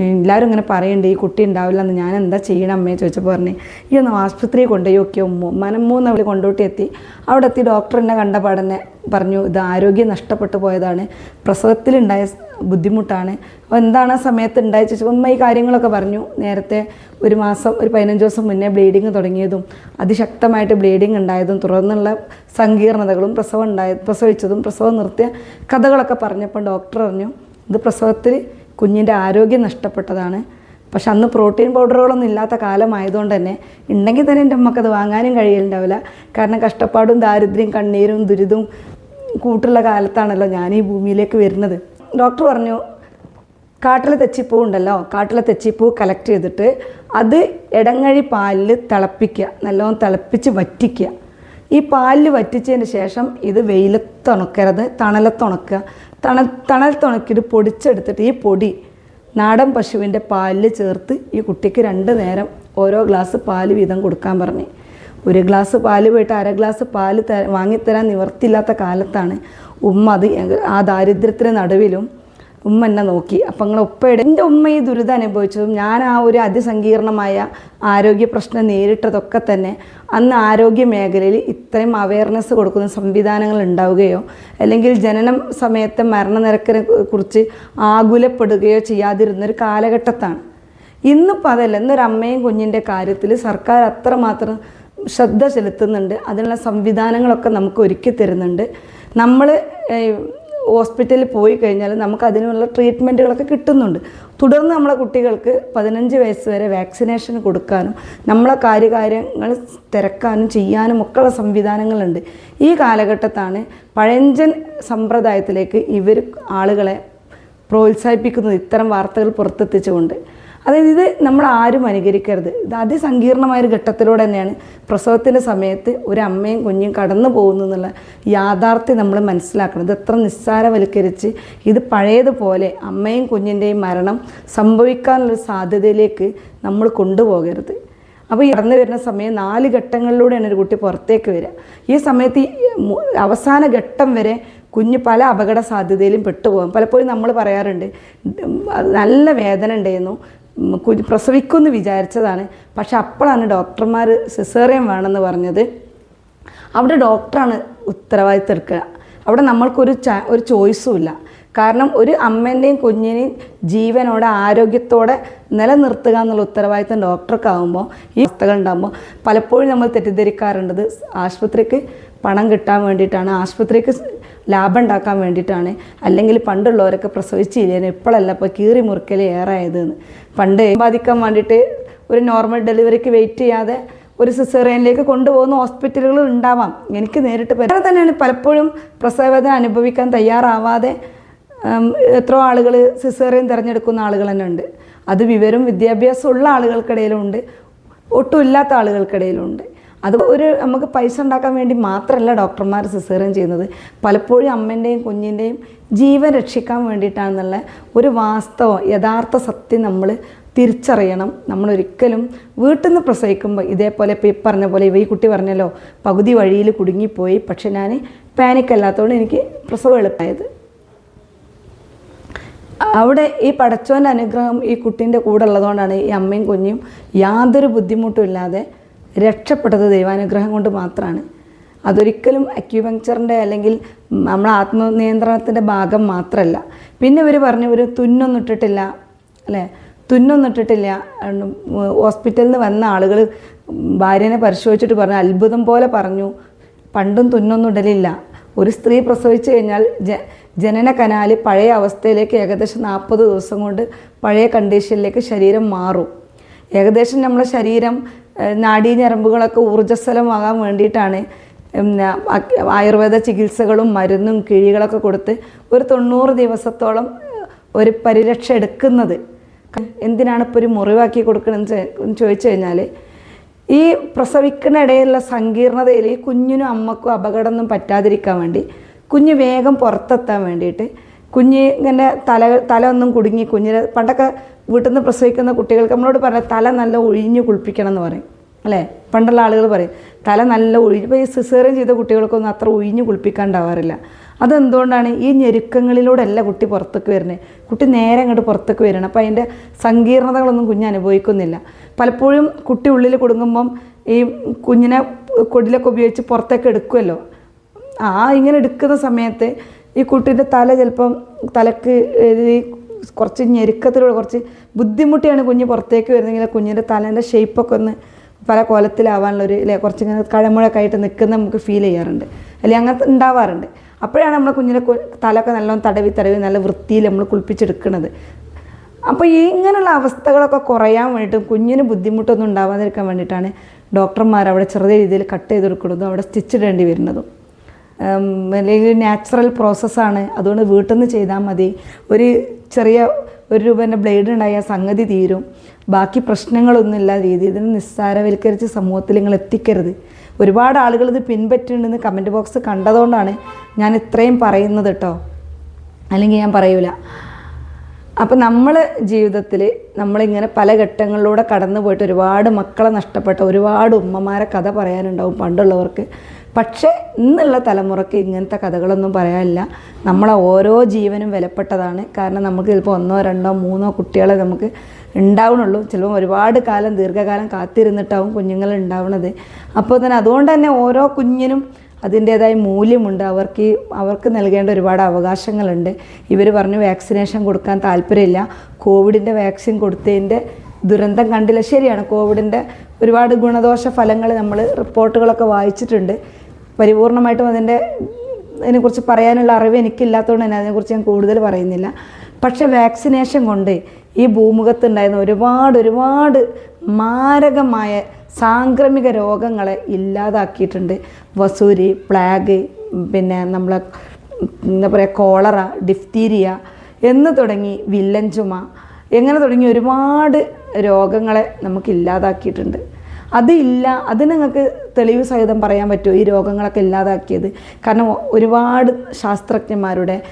Speaker 1: എല്ലാവരും ഇങ്ങനെ പറയുന്നുണ്ട് ഈ കുട്ടി ഉണ്ടാവില്ല എന്ന് ഞാൻ എന്താ ചെയ്യണം അമ്മയെ ചോദിച്ചപ്പോൾ പറഞ്ഞു ഈ ഒന്ന് ആശുപത്രിയിൽ കൊണ്ടുപോയി ഒക്കെ ഉമ്മ? മനമൂന്ന് അവൾ കൊണ്ടോട്ടി എത്തി. അവിടെ എത്തി ഡോക്ടർ എന്നെ കണ്ട പാടനെ പറഞ്ഞു ഇത് ആരോഗ്യം നഷ്ടപ്പെട്ടു പോയതാണ്. പ്രസവത്തിലുണ്ടായ ബുദ്ധിമുട്ടാണ്. അപ്പോൾ എന്താണ് ആ സമയത്ത് ഉണ്ടായി? ചോദിച്ചപ്പോൾ ഉമ്മ ഈ കാര്യങ്ങളൊക്കെ പറഞ്ഞു. നേരത്തെ ഒരു മാസം ഒരു പതിനഞ്ച് ദിവസം മുന്നേ ബ്ലീഡിങ് തുടങ്ങിയതും അതിശക്തമായിട്ട് ബ്ലീഡിങ് ഉണ്ടായതും തുടർന്നുള്ള സങ്കീർണതകളും പ്രസവം ഉണ്ടായ പ്രസവിച്ചതും പ്രസവം നിർത്തിയ കഥകളൊക്കെ പറഞ്ഞപ്പോൾ ഡോക്ടർ പറഞ്ഞു ഇത് പ്രസവത്തിൽ കുഞ്ഞിന്റെ ആരോഗ്യം നഷ്ടപ്പെട്ടതാണ്. പക്ഷെ അന്ന് പ്രോട്ടീൻ പൗഡറുകളൊന്നും ഇല്ലാത്ത കാലമായതുകൊണ്ട് തന്നെ ഉണ്ടെങ്കിൽ തന്നെ എന്റെ അമ്മക്കത് വാങ്ങാനും കഴിയലുണ്ടാവില്ല. കാരണം കഷ്ടപ്പാടും ദാരിദ്ര്യം കണ്ണീരും ദുരിതവും കൂട്ടുള്ള കാലത്താണല്ലോ ഞാൻ ഈ ഭൂമിയിലേക്ക് വരുന്നത്. ഡോക്ടർ പറഞ്ഞു കാട്ടിലെ തെച്ചിപ്പൂ ഉണ്ടല്ലോ കാട്ടിലെ തെച്ചിപ്പൂ കളക്ട് ചെയ്തിട്ട് അത് ഇടങ്ങഴി പാലിൽ തിളപ്പിക്കുക നല്ലോണം തിളപ്പിച്ച് വറ്റിക്കുക. ഈ പാലിൽ വറ്റിച്ചതിന് ശേഷം ഇത് വെയിലത്തുണക്കരുത് തണലത്തുണക്കുക തണ തണലത്തുണക്കിയിട്ട് പൊടിച്ചെടുത്തിട്ട് ഈ പൊടി നാടൻ പശുവിന്റെ പാലിൽ ചേർത്ത് ഈ കുട്ടിക്ക് രണ്ട് നേരം ഓരോ ഗ്ലാസ് പാൽ വീതം കൊടുക്കാൻ പറഞ്ഞു. ഒരു ഗ്ലാസ് പാൽ പോയിട്ട് അര ഗ്ലാസ് പാൽ ത വാങ്ങിത്തരാൻ നിവർത്തിയില്ലാത്ത കാലത്താണ് ഉമ്മ അത് ആ ദാരിദ്ര്യത്തിന് നടുവിലും ഉമ്മ എന്നെ നോക്കി. അപ്പം നിങ്ങളെ ഉപ്പയുടെ എന്റെ ഉമ്മ ഈ ദുരിതം അനുഭവിച്ചതും ഞാൻ ആ ഒരു അതിസങ്കീർണമായ ആരോഗ്യ പ്രശ്നം നേരിട്ടതൊക്കെ തന്നെ അന്ന് ആരോഗ്യ മേഖലയിൽ ഇത്രയും അവയർനെസ് കൊടുക്കുന്ന സംവിധാനങ്ങൾ ഉണ്ടാവുകയോ അല്ലെങ്കിൽ ജനനം സമയത്തെ മരണനിരക്കിനെ കുറിച്ച് ആകുലപ്പെടുകയോ ചെയ്യാതിരുന്നൊരു കാലഘട്ടത്താണ്. ഇന്നിപ്പോൾ അതല്ല ഇന്നൊരു അമ്മയും കുഞ്ഞിന്റെ കാര്യത്തിൽ സർക്കാർ അത്രമാത്രം ശ്രദ്ധ ചെലുത്തുന്നുണ്ട്. അതിനുള്ള സംവിധാനങ്ങളൊക്കെ നമുക്ക് ഒരുക്കി തരുന്നുണ്ട്. നമ്മൾ ഹോസ്പിറ്റലിൽ പോയി കഴിഞ്ഞാൽ നമുക്ക് അതിനുള്ള ട്രീറ്റ്മെന്റുകളൊക്കെ കിട്ടുന്നുണ്ട്. തുടർന്ന് നമ്മളെ കുട്ടികൾക്ക് പതിനഞ്ച് വയസ്സ് വരെ വാക്സിനേഷൻ കൊടുക്കാനും നമ്മളെ കാര്യകാര്യങ്ങൾ തിരക്കാനും ചെയ്യാനും ഒക്കെയുള്ള സംവിധാനങ്ങളുണ്ട്. ഈ കാലഘട്ടത്താണ് പഴഞ്ചൻ സമ്പ്രദായത്തിലേക്ക് ഇവർ ആളുകളെ പ്രോത്സാഹിപ്പിക്കുന്നത്. ഇത്തരം വാർത്തകൾ പുറത്തെത്തിച്ചുകൊണ്ട് അതായത് ഇത് നമ്മൾ ആരും അനുകരിക്കരുത്. ഇത് അതിസങ്കീർണമായൊരു ഘട്ടത്തിലൂടെ തന്നെയാണ് പ്രസവത്തിന്റെ സമയത്ത് ഒരു അമ്മയും കുഞ്ഞും കടന്നു പോകുന്നു എന്നുള്ള യാഥാർത്ഥ്യം നമ്മൾ മനസ്സിലാക്കണം. ഇത് എത്ര നിസ്സാരവൽക്കരിച്ച് ഇത് പഴയതുപോലെ അമ്മയും കുഞ്ഞിന്റെയും മരണം സംഭവിക്കാനുള്ള സാധ്യതയിലേക്ക് നമ്മൾ കൊണ്ടുപോകരുത്. അപ്പോൾ ഈ കടന്നു വരുന്ന സമയം നാല് ഘട്ടങ്ങളിലൂടെയാണ് ഒരു കുട്ടി പുറത്തേക്ക് വരിക. ഈ സമയത്ത് ഈ അവസാന ഘട്ടം വരെ കുഞ്ഞ് പല അപകട സാധ്യതയിലും പെട്ടുപോകും. പലപ്പോഴും നമ്മൾ പറയാറുണ്ട് നല്ല വേദന ഉണ്ടായിരുന്നു കുഞ്ഞ് പ്രസവിക്കുമെന്ന് വിചാരിച്ചതാണ്. പക്ഷെ അപ്പോഴാണ് ഡോക്ടർമാർ സിസേറിയൻ വേണമെന്ന് പറഞ്ഞത്. അവിടെ ഡോക്ടറാണ് ഉത്തരവാദിത്തം എടുക്കുക. അവിടെ നമ്മൾക്കൊരു ച ഒരു ചോയ്സും ഇല്ല. കാരണം ഒരു അമ്മേന്റെയും കുഞ്ഞിനെയും ജീവനോടെ ആരോഗ്യത്തോടെ നിലനിർത്തുക എന്നുള്ള ഉത്തരവാദിത്തം ഡോക്ടർക്കാവുമ്പോൾ ഈ അവസ്ഥകൾ ഉണ്ടാകുമ്പോൾ പലപ്പോഴും നമ്മൾ തെറ്റിദ്ധരിക്കാറുണ്ടത് ആശുപത്രിക്ക് പണം കിട്ടാൻ വേണ്ടിയിട്ടാണ്. ആശുപത്രിക്ക് ലാഭം ഉണ്ടാക്കാൻ വേണ്ടിയിട്ടാണ്. അല്ലെങ്കിൽ പണ്ടുള്ളവരൊക്കെ പ്രസവിച്ചില്ലേന് ഇപ്പോഴല്ല. ഇപ്പോൾ കീറി മുറിക്കൽ ഏറായതെന്ന് പണ്ട് ബാധിക്കാൻ വേണ്ടിയിട്ട് ഒരു നോർമൽ ഡെലിവറിക്ക് വെയിറ്റ് ചെയ്യാതെ ഒരു സിസേറിയനിലേക്ക് കൊണ്ടുപോകുന്ന ഹോസ്പിറ്റലുകൾ ഉണ്ടാവാം. എനിക്ക് നേരിട്ട് അങ്ങനെ തന്നെയാണ് പലപ്പോഴും പ്രസവവേദന അനുഭവിക്കാൻ തയ്യാറാവാതെ എത്രയോ ആളുകൾ സിസേറിയൻ തിരഞ്ഞെടുക്കുന്ന ആളുകൾ തന്നെ ഉണ്ട്. അത് വിവരം വിദ്യാഭ്യാസമുള്ള ആളുകൾക്കിടയിലുണ്ട് ഒട്ടുമില്ലാത്ത ആളുകൾക്കിടയിലുണ്ട് അത് ഒരു നമുക്ക് പൈസ ഉണ്ടാക്കാൻ വേണ്ടി മാത്രമല്ല ഡോക്ടർമാർ സിസേറിയൻ ചെയ്യുന്നത്. പലപ്പോഴും അമ്മേന്റെയും കുഞ്ഞിന്റെയും ജീവൻ രക്ഷിക്കാൻ വേണ്ടിയിട്ടാണെന്നുള്ള ഒരു വാസ്തവം യഥാർത്ഥ സത്യം നമ്മൾ തിരിച്ചറിയണം. നമ്മൾ ഒരിക്കലും വീട്ടിൽ നിന്ന് പ്രസവിക്കുമ്പോൾ ഇതേപോലെ ഇപ്പോൾ ഈ പറഞ്ഞ പോലെ ഈ കുട്ടി പറഞ്ഞല്ലോ പകുതി വഴിയിൽ കുടുങ്ങിപ്പോയി. പക്ഷെ ഞാൻ പാനിക് അല്ലാത്തതുകൊണ്ട് എനിക്ക് പ്രസവം എളുപ്പമായത് അവിടെ ഈ പടച്ചോന്റെ അനുഗ്രഹം ഈ കുട്ടീന്റെ കൂടെ ഉള്ളതുകൊണ്ടാണ് ഈ അമ്മയും കുഞ്ഞും യാതൊരു ബുദ്ധിമുട്ടും ഇല്ലാതെ രക്ഷപ്പെട്ടത് ദൈവാനുഗ്രഹം കൊണ്ട് മാത്രമാണ് അതൊരിക്കലും അക്യൂപങ്ക്ചറിന്റെ അല്ലെങ്കിൽ നമ്മളെ ആത്മനിയന്ത്രണത്തിന്റെ ഭാഗം മാത്രമല്ല പിന്നെ ഇവർ പറഞ്ഞു ഇവർ തുന്നൊന്നും ഇട്ടിട്ടില്ല. അല്ലേ? തുന്നൊന്നും ഇട്ടിട്ടില്ല. ഹോസ്പിറ്റലിൽ നിന്ന് വന്ന ആളുകൾ ഭാര്യനെ പരിശോധിച്ചിട്ട് പറഞ്ഞു അത്ഭുതം പോലെ പറഞ്ഞു. പണ്ടും തുന്നൊന്നും ഇടലില്ല. ഒരു സ്ത്രീ പ്രസവിച്ചു കഴിഞ്ഞാൽ ജനന കനാല് പഴയ അവസ്ഥയിലേക്ക് ഏകദേശം നാൽപ്പത് ദിവസം കൊണ്ട് പഴയ കണ്ടീഷനിലേക്ക് ശരീരം മാറും. ഏകദേശം നമ്മുടെ ശരീരം നാഡീ നാഡീഞരമ്പുകളൊക്കെ ഊർജസ്വലമാകാൻ വേണ്ടിയിട്ടാണ് ആയുർവേദ ചികിത്സകളും മരുന്നും കിഴികളൊക്കെ കൊടുത്ത് ഒരു തൊണ്ണൂറ് ദിവസത്തോളം ഒരു പരിരക്ഷ എടുക്കുന്നത്. എന്തിനാണ് ഇപ്പോൾ ഒരു മുറിവാക്കി കൊടുക്കണമെന്ന് ചോദിച്ചു കഴിഞ്ഞാൽ ഈ പ്രസവിക്കുന്ന ഇടയിലുള്ള സങ്കീർണതയിൽ കുഞ്ഞിനും അമ്മക്കും അപകടമൊന്നും പറ്റാതിരിക്കാൻ വേണ്ടി കുഞ്ഞ് വേഗം പുറത്തെത്താൻ വേണ്ടിയിട്ട് കുഞ്ഞ് ഇങ്ങനെ തല തല ഒന്നും കുടുങ്ങി കുഞ്ഞിന് പണ്ടൊക്കെ വീട്ടിൽ നിന്ന് പ്രസവിക്കുന്ന കുട്ടികൾക്ക് നമ്മളോട് പറയാം തല നല്ല ഒഴിഞ്ഞു കുളിപ്പിക്കണം എന്ന് പറയും അല്ലേ? പണ്ടുള്ള ആളുകൾ പറയും തല നല്ല ഒഴിഞ്ഞ് ഇപ്പോൾ ഈ സിസേറിയൻ ചെയ്ത കുട്ടികൾക്കൊന്നും അത്ര ഒഴിഞ്ഞു കുളിപ്പിക്കാണ്ടാവാറില്ല. അതെന്തുകൊണ്ടാണ് ഈ ഞെരുക്കങ്ങളിലൂടെ അല്ല കുട്ടി പുറത്തേക്ക് വരുന്നത് കുട്ടി നേരെ അങ്ങോട്ട് പുറത്തേക്ക് വരണം അപ്പോൾ അതിന്റെ സങ്കീർണതകളൊന്നും കുഞ്ഞ് അനുഭവിക്കുന്നില്ല. പലപ്പോഴും കുട്ടി ഉള്ളിൽ കുടുങ്ങുമ്പം ഈ കുഞ്ഞിനെ കൊടിലൊക്കെ ഉപയോഗിച്ച് പുറത്തേക്ക് എടുക്കുമല്ലോ ആ ഇങ്ങനെ എടുക്കുന്ന സമയത്ത് ഈ കുട്ടീന്റെ തല ചിലപ്പം തലക്ക് കുറച്ച് ഞെരുക്കത്തിലൂടെ കുറച്ച് ബുദ്ധിമുട്ടിയാണ് കുഞ്ഞ് പുറത്തേക്ക് വരുന്നെങ്കിൽ കുഞ്ഞിന്റെ തലേന്റെ ഷേപ്പൊക്കെ ഒന്ന് പല കോലത്തിലാവാനുള്ളൊരു അല്ലെ കുറച്ചിങ്ങനെ കഴമുഴൊക്കെ ആയിട്ട് നിൽക്കുന്ന നമുക്ക് ഫീൽ ചെയ്യാറുണ്ട്. അല്ലെങ്കിൽ അങ്ങനത്തെ ഉണ്ടാവാറുണ്ട്. അപ്പോഴാണ് നമ്മൾ കുഞ്ഞിന്റെ തലൊക്കെ നല്ലോണം തടവി തടവി നല്ല വൃത്തിയിൽ നമ്മൾ കുളിപ്പിച്ചെടുക്കുന്നത്. അപ്പോൾ ഇങ്ങനെയുള്ള അവസ്ഥകളൊക്കെ കുറയാൻ വേണ്ടിയിട്ടും കുഞ്ഞിന് ബുദ്ധിമുട്ടൊന്നും ഉണ്ടാവാതിരിക്കാൻ വേണ്ടിയിട്ടാണ് ഡോക്ടർമാർ അവിടെ ചെറിയ രീതിയിൽ കട്ട് ചെയ്ത് കൊടുക്കുന്നതും അവിടെ സ്റ്റിച്ച് ഇടേണ്ടി വരുന്നതും. അല്ലെങ്കിൽ നാച്ചുറൽ പ്രോസസ്സാണ് അതുകൊണ്ട് വീട്ടിൽ നിന്ന് ചെയ്താൽ മതി. ഒരു ചെറിയ ഒരു രൂപ രൂപേന്റെ ബ്ലേഡ് ഉണ്ടായാൽ സംഗതി തീരും. ബാക്കി പ്രശ്നങ്ങളൊന്നും ഇല്ലാത്ത രീതി ഇതിന് നിസ്സാരവൽക്കരിച്ച് സമൂഹത്തിൽ നിങ്ങൾ എത്തിക്കരുത്. ഒരുപാട് ആളുകൾ ഇത് പിൻപറ്റുന്നുണ്ടെന്ന് കമന്റ് ബോക്സ് കണ്ടതുകൊണ്ടാണ് ഞാൻ ഇത്രയും പറയുന്നത് കേട്ടോ. അല്ലെങ്കിൽ ഞാൻ പറയൂല. അപ്പം നമ്മൾ ജീവിതത്തിൽ നമ്മളിങ്ങനെ പല ഘട്ടങ്ങളിലൂടെ കടന്നു പോയിട്ട് ഒരുപാട് മക്കളെ നഷ്ടപ്പെട്ട ഒരുപാട് ഉമ്മമാരെ കഥ പറയാനുണ്ടാവും പണ്ടുള്ളവർക്ക്. പക്ഷേ ഇന്നുള്ള തലമുറയ്ക്ക് ഇങ്ങനത്തെ കഥകളൊന്നും പറയാനില്ല. നമ്മളെ ഓരോ ജീവനും വിലപ്പെട്ടതാണ്. കാരണം നമുക്ക് ചിലപ്പോൾ ഒന്നോ രണ്ടോ മൂന്നോ കുട്ടികളെ നമുക്ക് ഉണ്ടാവണുള്ളൂ ചിലപ്പോൾ ഒരുപാട് കാലം ദീർഘകാലം കാത്തിരുന്നിട്ടാവും കുഞ്ഞുങ്ങൾ ഉണ്ടാവുന്നത്. അപ്പോൾ തന്നെ അതുകൊണ്ട് തന്നെ ഓരോ കുഞ്ഞിനും അതിന്റേതായ മൂല്യമുണ്ട്. അവർക്ക് അവർക്ക് നൽകേണ്ട ഒരുപാട് അവകാശങ്ങളുണ്ട്. ഇവർ പറഞ്ഞു വാക്സിനേഷൻ കൊടുക്കാൻ താല്പര്യമില്ല. കോവിഡിന്റെ വാക്സിൻ കൊടുത്തതിന്റെ ദുരന്തം കണ്ടില്ല. ശരിയാണ് കോവിഡിന്റെ ഒരുപാട് ഗുണദോഷ ഫലങ്ങൾ നമ്മൾ റിപ്പോർട്ടുകളൊക്കെ വായിച്ചിട്ടുണ്ട്. പരിപൂർണമായിട്ടും അതിന്റെ അതിനെക്കുറിച്ച് പറയാനുള്ള അറിവ് എനിക്കില്ലാത്തതുകൊണ്ട് തന്നെ അതിനെക്കുറിച്ച് ഞാൻ കൂടുതൽ പറയുന്നില്ല. പക്ഷെ വാക്സിനേഷൻ കൊണ്ട് ഈ ഭൂമുഖത്തുണ്ടായിരുന്ന ഒരുപാട് ഒരുപാട് മാരകമായ സാംക്രമിക രോഗങ്ങളെ ഇല്ലാതാക്കിയിട്ടുണ്ട്. വസൂരി പ്ലാഗ് പിന്നെ നമ്മളെ എന്താ പറയുക കോളറ ഡിഫ്തീരിയ എന്ന് തുടങ്ങി വില്ലൻ ചുമ എങ്ങനെ തുടങ്ങി ഒരുപാട് രോഗങ്ങളെ നമുക്ക് ഇല്ലാതാക്കിയിട്ടുണ്ട്. അതില്ല അത് നിങ്ങൾക്ക് തെളിവ് സഹിതം പറയാൻ പറ്റുമോ? ഈ രോഗങ്ങളൊക്കെ ഇല്ലാതാക്കിയത്. കാരണം ഒരുപാട് ശാസ്ത്രജ്ഞന്മാരുടെ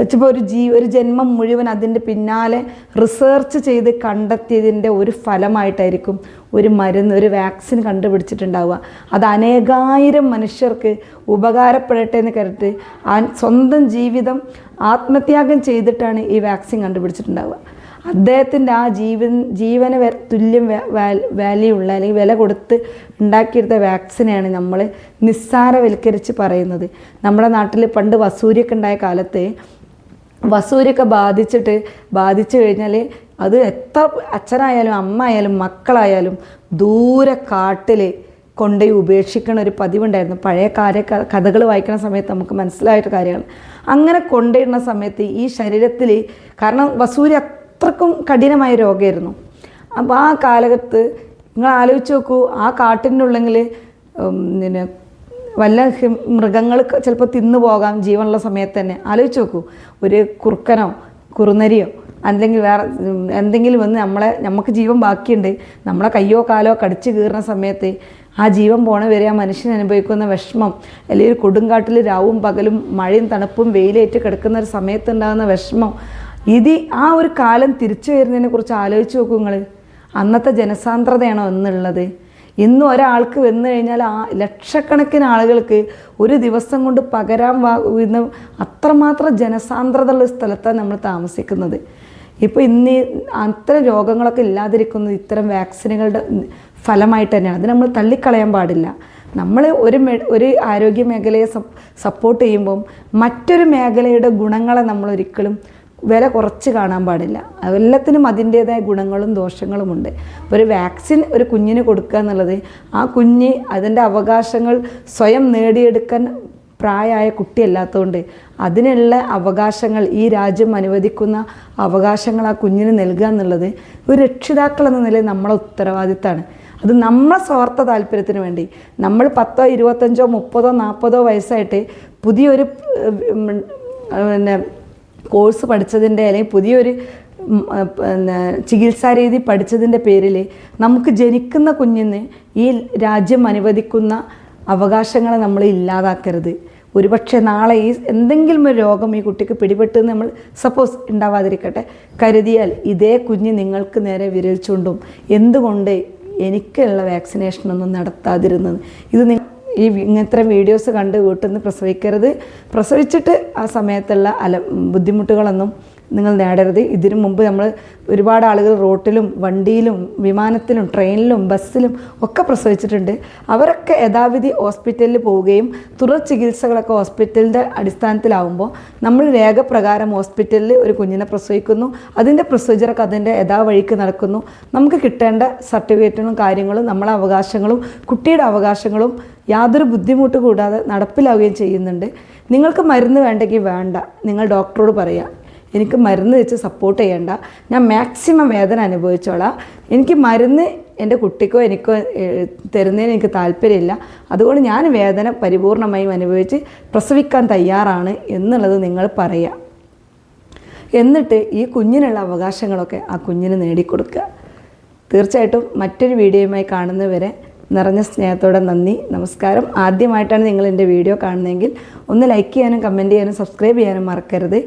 Speaker 1: ഇപ്പോൾ ഒരു ജീ ഒരു ജന്മം മുഴുവൻ അതിന്റെ പിന്നാലെ റിസർച്ച് ചെയ്ത് കണ്ടെത്തിയതിന്റെ ഒരു ഫലമായിട്ടായിരിക്കും ഒരു മരുന്ന് ഒരു വാക്സിൻ കണ്ടുപിടിച്ചിട്ടുണ്ടാവുക. അത് അനേകായിരം മനുഷ്യർക്ക് ഉപകാരപ്പെടട്ടെ എന്ന് കരുതി ആ സ്വന്തം ജീവിതം ആത്മത്യാഗം ചെയ്തിട്ടാണ് ഈ വാക്സിൻ കണ്ടുപിടിച്ചിട്ടുണ്ടാവുക. അദ്ദേഹത്തിന്റെ ആ ജീവൻ ജീവന് തുല്യം വാല്യൂ ഉള്ള അല്ലെങ്കിൽ വില കൊടുത്ത് ഉണ്ടാക്കിയെടുത്ത വാക്സിനെയാണ് നമ്മൾ നിസ്സാരവൽക്കരിച്ച് പറയുന്നത്. നമ്മുടെ നാട്ടിൽ പണ്ട് വസൂരിയൊക്കെ ഉണ്ടായ കാലത്ത് വസൂരിയൊക്കെ ബാധിച്ചിട്ട് ബാധിച്ചു കഴിഞ്ഞാൽ അത് എത്ര അച്ഛനായാലും അമ്മ ആയാലും മക്കളായാലും ദൂരെ കാട്ടിൽ കൊണ്ടുപോയി ഉപേക്ഷിക്കണ ഒരു പതിവുണ്ടായിരുന്നു. പഴയ കാര്യ കഥകൾ വായിക്കുന്ന സമയത്ത് നമുക്ക് മനസ്സിലായിട്ട് കാര്യങ്ങൾ അങ്ങനെ കൊണ്ടുവരുന്ന സമയത്ത് ഈ ശരീരത്തിൽ കാരണം വസൂരി അത്രക്കും കഠിനമായ രോഗമായിരുന്നു. അപ്പോൾ ആ കാലഘട്ടത്ത് നിങ്ങൾ ആലോചിച്ച് നോക്കൂ ആ കാട്ടിന്റെ ഉള്ളെങ്കിൽ പിന്നെ വല്ല മൃഗങ്ങൾ ചിലപ്പോൾ തിന്നു പോകാം ജീവനുള്ള സമയത്ത് തന്നെ. ആലോചിച്ച് നോക്കൂ ഒരു കുറുക്കനോ കുറുനരിയോ അല്ലെങ്കിൽ വേറെ എന്തെങ്കിലും വന്ന് നമ്മളെ നമുക്ക് ജീവൻ ബാക്കിയുണ്ട്. നമ്മളെ കയ്യോ കാലോ കടിച്ച് കീറുന്ന സമയത്ത് ആ ജീവൻ പോണ വരെ ആ മനുഷ്യൻ അനുഭവിക്കുന്ന വിഷമം അല്ലെങ്കിൽ കൊടുങ്കാട്ടിൽ രാവും പകലും മഴയും തണുപ്പും വെയിലേറ്റ് കിടക്കുന്ന ഒരു സമയത്ത് ഉണ്ടാകുന്ന വിഷമം ഇത് ആ ഒരു കാലം തിരിച്ചു വരുന്നതിനെ കുറിച്ച് ആലോചിച്ച് നോക്കൂ നിങ്ങൾ അന്നത്തെ ജനസാന്ദ്രതയാണോ എന്നുള്ളത്. ഇന്ന് ഒരാൾക്ക് വന്നു കഴിഞ്ഞാൽ ആ ലക്ഷക്കണക്കിന് ആളുകൾക്ക് ഒരു ദിവസം കൊണ്ട് പകരാൻ വാങ്ങുന്ന അത്രമാത്രം ജനസാന്ദ്രത ഉള്ള സ്ഥലത്താണ് നമ്മൾ താമസിക്കുന്നത്. ഇപ്പോൾ ഇന്ന് അത്തരം രോഗങ്ങളൊക്കെ ഇല്ലാതിരിക്കുന്നത് ഇത്തരം വാക്സിനുകളുടെ ഫലമായിട്ട് തന്നെയാണ്. അത് നമ്മൾ തള്ളിക്കളയാൻ പാടില്ല. നമ്മൾ ഒരു ഒരു ആരോഗ്യ മേഖലയെ സപ്പോർട്ട് ചെയ്യുമ്പം മറ്റൊരു മേഖലയുടെ ഗുണങ്ങളെ നമ്മൾ ഒരിക്കലും വില കുറച്ച് കാണാൻ പാടില്ല. എല്ലാത്തിനും അതിന്റേതായ ഗുണങ്ങളും ദോഷങ്ങളുമുണ്ട് ഉണ്ട്. ഒരു വാക്സിൻ ഒരു കുഞ്ഞിന് കൊടുക്കുക എന്നുള്ളത് ആ കുഞ്ഞ് അതിന്റെ അവകാശങ്ങൾ സ്വയം നേടിയെടുക്കാൻ പ്രായമായ കുട്ടിയല്ലാത്തതുകൊണ്ട് അതിനുള്ള അവകാശങ്ങൾ ഈ രാജ്യം അനുവദിക്കുന്ന അവകാശങ്ങൾ ആ കുഞ്ഞിന് നൽകുക എന്നുള്ളത് ഒരു രക്ഷിതാക്കൾ എന്ന നിലയിൽ നമ്മളെ ഉത്തരവാദിത്തമാണ് അത് നമ്മളെ സ്വാർത്ഥ താല്പര്യത്തിന് വേണ്ടി. നമ്മൾ പത്തോ ഇരുപത്തഞ്ചോ മുപ്പതോ നാൽപ്പതോ വയസ്സായിട്ട് പുതിയൊരു പിന്നെ കോഴ്സ് പഠിച്ചതിന്റെ അല്ലെങ്കിൽ പുതിയൊരു ചികിത്സാ രീതി പഠിച്ചതിന്റെ പേരിൽ നമുക്ക് ജനിക്കുന്ന കുഞ്ഞിന് ഈ രാജ്യം അനുവദിക്കുന്ന അവകാശങ്ങളെ നമ്മൾ ഇല്ലാതാക്കരുത്. ഒരുപക്ഷെ നാളെ ഈ എന്തെങ്കിലും ഒരു രോഗം ഈ കുട്ടിക്ക് പിടിപെട്ട് നമ്മൾ സപ്പോസ് ഉണ്ടാവാതിരിക്കട്ടെ കരുതിയാൽ ഇതേ കുഞ്ഞ് നിങ്ങൾക്ക് നേരെ വിരൽ ചൂണ്ടും. എന്തുകൊണ്ട് എനിക്കുള്ള വാക്സിനേഷനൊന്നും നടത്താതിരുന്നത്? ഇത് നി- ഈ ഇങ്ങനത്തെ വീഡിയോസ് കണ്ട് വീട്ടിൽ നിന്ന് പ്രസവിക്കരുത്. പ്രസവിച്ചിട്ട് ആ സമയത്തുള്ള അല ബുദ്ധിമുട്ടുകളൊന്നും നിങ്ങൾ നേടരുത്. ഇതിനു മുമ്പ് നമ്മൾ ഒരുപാട് ആളുകൾ റോട്ടിലും വണ്ടിയിലും വിമാനത്തിലും ട്രെയിനിലും ബസ്സിലും ഒക്കെ പ്രസവിച്ചിട്ടുണ്ട്. അവരൊക്കെ യഥാവിധി ഹോസ്പിറ്റലിൽ പോവുകയും തുടർ ചികിത്സകളൊക്കെ ഹോസ്പിറ്റലിന്റെ അടിസ്ഥാനത്തിലാവുമ്പോൾ നമ്മൾ രേഖപ്രകാരം ഹോസ്പിറ്റലിൽ ഒരു കുഞ്ഞിനെ പ്രസവിക്കുന്നു. അതിന്റെ പ്രൊസീജിയറൊക്കെ അതിന്റെ യഥാവഴിക്ക് നടക്കുന്നു. നമുക്ക് കിട്ടേണ്ട സർട്ടിഫിക്കറ്റുകളും കാര്യങ്ങളും നമ്മളെ അവകാശങ്ങളും കുട്ടിയുടെ അവകാശങ്ങളും യാതൊരു ബുദ്ധിമുട്ട് കൂടാതെ നടപ്പിലാവുകയും ചെയ്യുന്നുണ്ട്. നിങ്ങൾക്ക് മരുന്ന് വേണ്ടെങ്കിൽ വേണ്ട. നിങ്ങൾ ഡോക്ടറോട് പറയുക എനിക്ക് മരുന്ന് വെച്ച് സപ്പോർട്ട് ചെയ്യണ്ട. ഞാൻ മാക്സിമം വേദന അനുഭവിച്ചോളാം. എനിക്ക് മരുന്ന് എന്റെ കുട്ടിക്കോ എനിക്കോ തരുന്നതിന് എനിക്ക് താല്പര്യമില്ല. അതുകൊണ്ട് ഞാൻ വേദന പരിപൂർണമായും അനുഭവിച്ച് പ്രസവിക്കാൻ തയ്യാറാണ് എന്നുള്ളത് നിങ്ങൾ പറയുക എന്നിട്ട് ഈ കുഞ്ഞിനുള്ള അവകാശങ്ങളൊക്കെ ആ കുഞ്ഞിന് നേടിക്കൊടുക്കുക. തീർച്ചയായിട്ടും മറ്റൊരു വീഡിയോയുമായി കാണുന്നവരെ നിറഞ്ഞ സ്നേഹത്തോടെ നന്ദി. നമസ്കാരം. ആദ്യമായിട്ടാണ് നിങ്ങൾ എന്റെ വീഡിയോ കാണുന്നതെങ്കിൽ ഒന്ന് ലൈക്ക് ചെയ്യാനും കമന്റ് ചെയ്യാനും സബ്സ്ക്രൈബ് ചെയ്യാനും മറക്കരുത്.